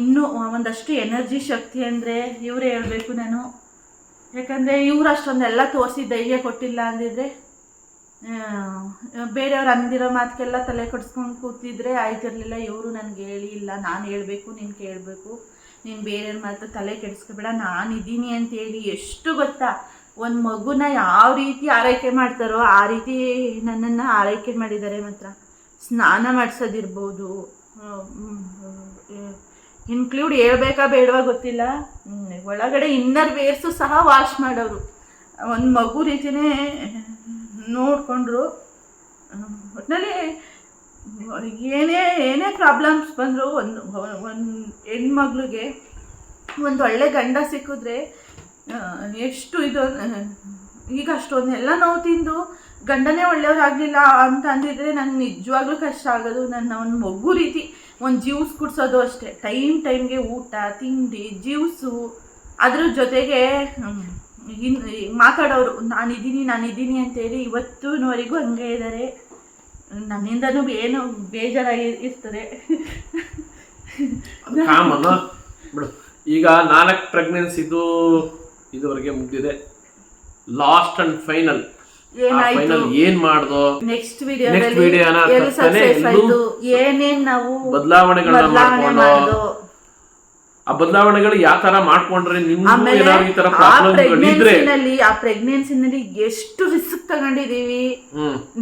ಇನ್ನೂ ಒಂದಷ್ಟು ಎನರ್ಜಿ ಶಕ್ತಿ ಅಂದರೆ ಇವರೇ ಹೇಳಬೇಕು ನಾನು. ಯಾಕಂದರೆ ಇವರು ಅಷ್ಟೊಂದೆಲ್ಲ ತೋರಿಸಿ ಧೈರ್ಯ ಕೊಟ್ಟಿಲ್ಲ ಅಂದಿದ್ರೆ ಬೇರೆಯವ್ರು ಅಂದಿರೋ ಮಾತಕ್ಕೆಲ್ಲ ತಲೆ ಕೊಡಿಸ್ಕೊಂಡು ಕೂತಿದ್ರೆ ಆಯ್ತಿರಲಿಲ್ಲ. ಇವರು ನನಗೆ ಹೇಳಿ, ಇಲ್ಲ, ನಾನು ಹೇಳಬೇಕು, ನೀನು ಕೇಳಬೇಕು. ನೀನು ಬೇರೆಯವ್ರ ಮಾತು ತಲೆ ಕೆಡಿಸ್ಕೊಬೇಡ, ನಾನು ಇದ್ದೀನಿ ಅಂತೇಳಿ ಎಷ್ಟು ಗೊತ್ತಾ? ಒಂದು ಮಗುನ ಯಾವ ರೀತಿ ಆರೈಕೆ ಮಾಡ್ತಾರೋ ಆ ರೀತಿ ನನ್ನನ್ನು ಆರೈಕೆ ಮಾಡಿದ್ದಾರೆ ಮಾತ್ರ. ಸ್ನಾನ ಮಾಡಿಸೋದಿರ್ಬೋದು ಇನ್ಕ್ಲೂಡ್ ಹೇಳ್ಬೇಕಾ ಬೇಡವಾ ಗೊತ್ತಿಲ್ಲ? ಒಳಗಡೆ ಇನ್ನರ್ ವೇರ್ಸು ಸಹ ವಾಶ್ ಮಾಡೋರು. ಒಂದು ಮಗು ರೀತಿಯೇ ನೋಡಿಕೊಂಡ್ರು. ಒಟ್ಟಿನಲ್ಲಿ ಏನೇ ಏನೇ ಪ್ರಾಬ್ಲಮ್ಸ್ ಬಂದರು ಒಂದು ಒಂದು ಹೆಣ್ಮಗ್ಳಿಗೆ ಒಂದು ಒಳ್ಳೆ ಗಂಡ ಸಿಕ್ಕಿದ್ರೆ ಎಷ್ಟು ಇದು ಈಗ ಅಷ್ಟೊಂದೆಲ್ಲ ನೋವು ತಿಂದು ಗಂಡನೇ ಒಳ್ಳೆಯವ್ರಾಗಲಿಲ್ಲ ಅಂತ ಅಂದಿದ್ರೆ ನಂಗೆ ನಿಜವಾಗ್ಲೂ ಕಷ್ಟ ಆಗೋದು. ನನ್ನ ಒಂದು ಮಗು ರೀತಿ ಒಂದು ಜ್ಯೂಸ್ ಕುಡಿಸೋದು ಅಷ್ಟೇ. ಟೈಮ್ ಟೈಮ್ಗೆ ಊಟ, ತಿಂಡಿ, ಜ್ಯೂಸು. ಅದ್ರ ಜೊತೆಗೆ ಇನ್, ಮಾತಾಡೋರು, ನಾನಿದ್ದೀನಿ ನಾನಿದ್ದೀನಿ ಅಂತೇಳಿ ಇವತ್ತೂವರೆಗೂ ಹಂಗೆ ಇದ್ದಾರೆ ನನ್ನಿಂದನೂ ಏನು ಬೇಜಾರಾಗಿ ಇರ್ತದೆ ಬಿಡು. ಈಗ ನಾಲ್ಕು ಪ್ರೆಗ್ನೆನ್ಸಿದು ಇದುವರೆಗೆ ಮುಗಿದಿದೆ. ಲಾಸ್ಟ್ ಅಂಡ್ ಫೈನಲ್ ಫೈನಲ್ ಏನ್ ಮಾಡ್ದೋ? ನೆಕ್ಸ್ಟ್ ವಿಡಿಯೋ ನೆಕ್ಸ್ಟ್ ವಿಡಿಯೋನ ಎಲ್ಲೂ ಏನೇನ್ ನಾವು ಬದಲಾವಣೆಗಳನ್ನ ಬದಲಾವಣೆ ಮಾಡ್ಕೊಂಡು ಆ ಬದಲಾವಣೆಗಳು ಯಾವ ತರ ಮಾಡ್ಕೊಂಡ್ರೆ ನಿಮ್ಗೂ ಏನಾದ್ರು ಈ ತರ ಆ ಪ್ರೆಗ್ನೆನ್ಸಿನಲ್ಲಿ ಆ ಪ್ರೆಗ್ನೆನ್ಸಿನಲ್ಲಿ ಎಷ್ಟು ರಿಸ್ಕ್ ತಗೊಂಡಿದೀವಿ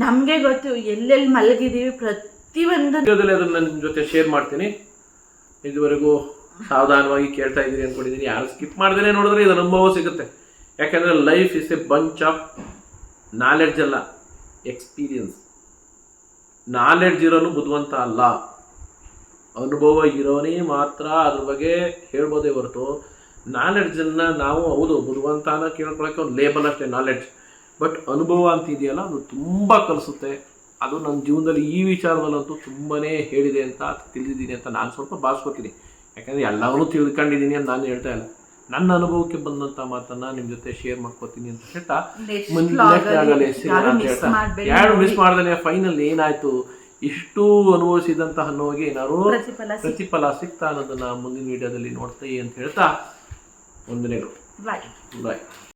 ನಮ್ಗೆ ಗೊತ್ತು ಎಲ್ಲೆಲ್ಲಿ ಮಲಗಿದೀವಿ ಪ್ರತಿ ವಿಡಿಯೋದಲ್ಲಿ ಅದನ್ನ ನನ್ನ ಜೊತೆ ಶೇರ್ ಮಾಡ್ತೀನಿ. ಇದುವರೆಗೂ ಸಾವಧಾನವಾಗಿ ಕೇಳ್ತಾ ಇದ್ದೀರಿ ಅನ್ಕೊಂಡಿದ್ದೀನಿ. ಯಾರು ಸ್ಕಿಪ್ ಮಾಡ್ದೇನೆ ನೋಡಿದ್ರೆ ಇದು ಅನುಭವ ಸಿಗುತ್ತೆ. ಯಾಕಂದ್ರೆ life is a bunch of knowledge ಅಲ್ಲ ಎಕ್ಸ್ಪೀರಿಯನ್ಸ್ ನಾಲೆಡ್ಜ್ ಇರೋನು ಬುದ್ಧಿವಂತ ಅಲ್ಲ. ಅನುಭವ ಇರೋನೇ ಮಾತ್ರ ಅದ್ರ ಬಗ್ಗೆ ಹೇಳ್ಬೋದೇ ಹೊರತು ನಾಲೆಡ್ಜನ್ನು ನಾವು, ಹೌದು ಬುದ್ಧಿವಂತನ ಕೇಳ್ಕೊಳಕ್ಕೆ ಒಂದು ಲೇಬಲ್ ಅಷ್ಟೇ ನಾಲೆಡ್ಜ್ ಬಟ್ ಅನುಭವ ಅಂತ ಇದೆಯಲ್ಲ, ಅದು ತುಂಬ ಕಲಿಸುತ್ತೆ. ಅದು ನನ್ನ ಜೀವನದಲ್ಲಿ ಈ ವಿಚಾರದಲ್ಲಂತೂ ತುಂಬಾ ಹೇಳಿದೆ ಅಂತ ತಿಳಿದಿದ್ದೀನಿ ಅಂತ ನಾನು ಸ್ವಲ್ಪ ಭಾವಿಸ್ಕೊತೀನಿ. ಯಾಕಂದರೆ ಎಲ್ಲವನ್ನೂ ತಿಳ್ಕೊಂಡಿದ್ದೀನಿ ಅಂತ ನಾನು ಹೇಳ್ತಾ ಇಲ್ಲ. ನನ್ನ ಅನುಭವಕ್ಕೆ ಬಂದಂತ ಮಾತನ್ನ ನಿಮ್ ಜೊತೆ ಶೇರ್ ಮಾಡ್ಕೋತೀನಿ ಅಂತ ಹೇಳ್ತಾ ಯಾರು ಮಿಸ್ ನೋಡಿ. ಮಾಡ್ದೇನೆ ಫೈನಲ್ ಏನಾಯ್ತು? ಇಷ್ಟು ಅನುಭವಿಸಿದಂತಹ ನೋವಿಗೆ ಏನಾದ್ರು ಪ್ರತಿಫಲ ಸಿಗ್ತಾ ಅನ್ನೋದನ್ನ ಮುಂದಿನ ವಿಡಿಯೋದಲ್ಲಿ ನೋಡ್ತೀವಿ ಅಂತ ಹೇಳ್ತಾ. ವಂದನೆಗಳು ಬಾಯ್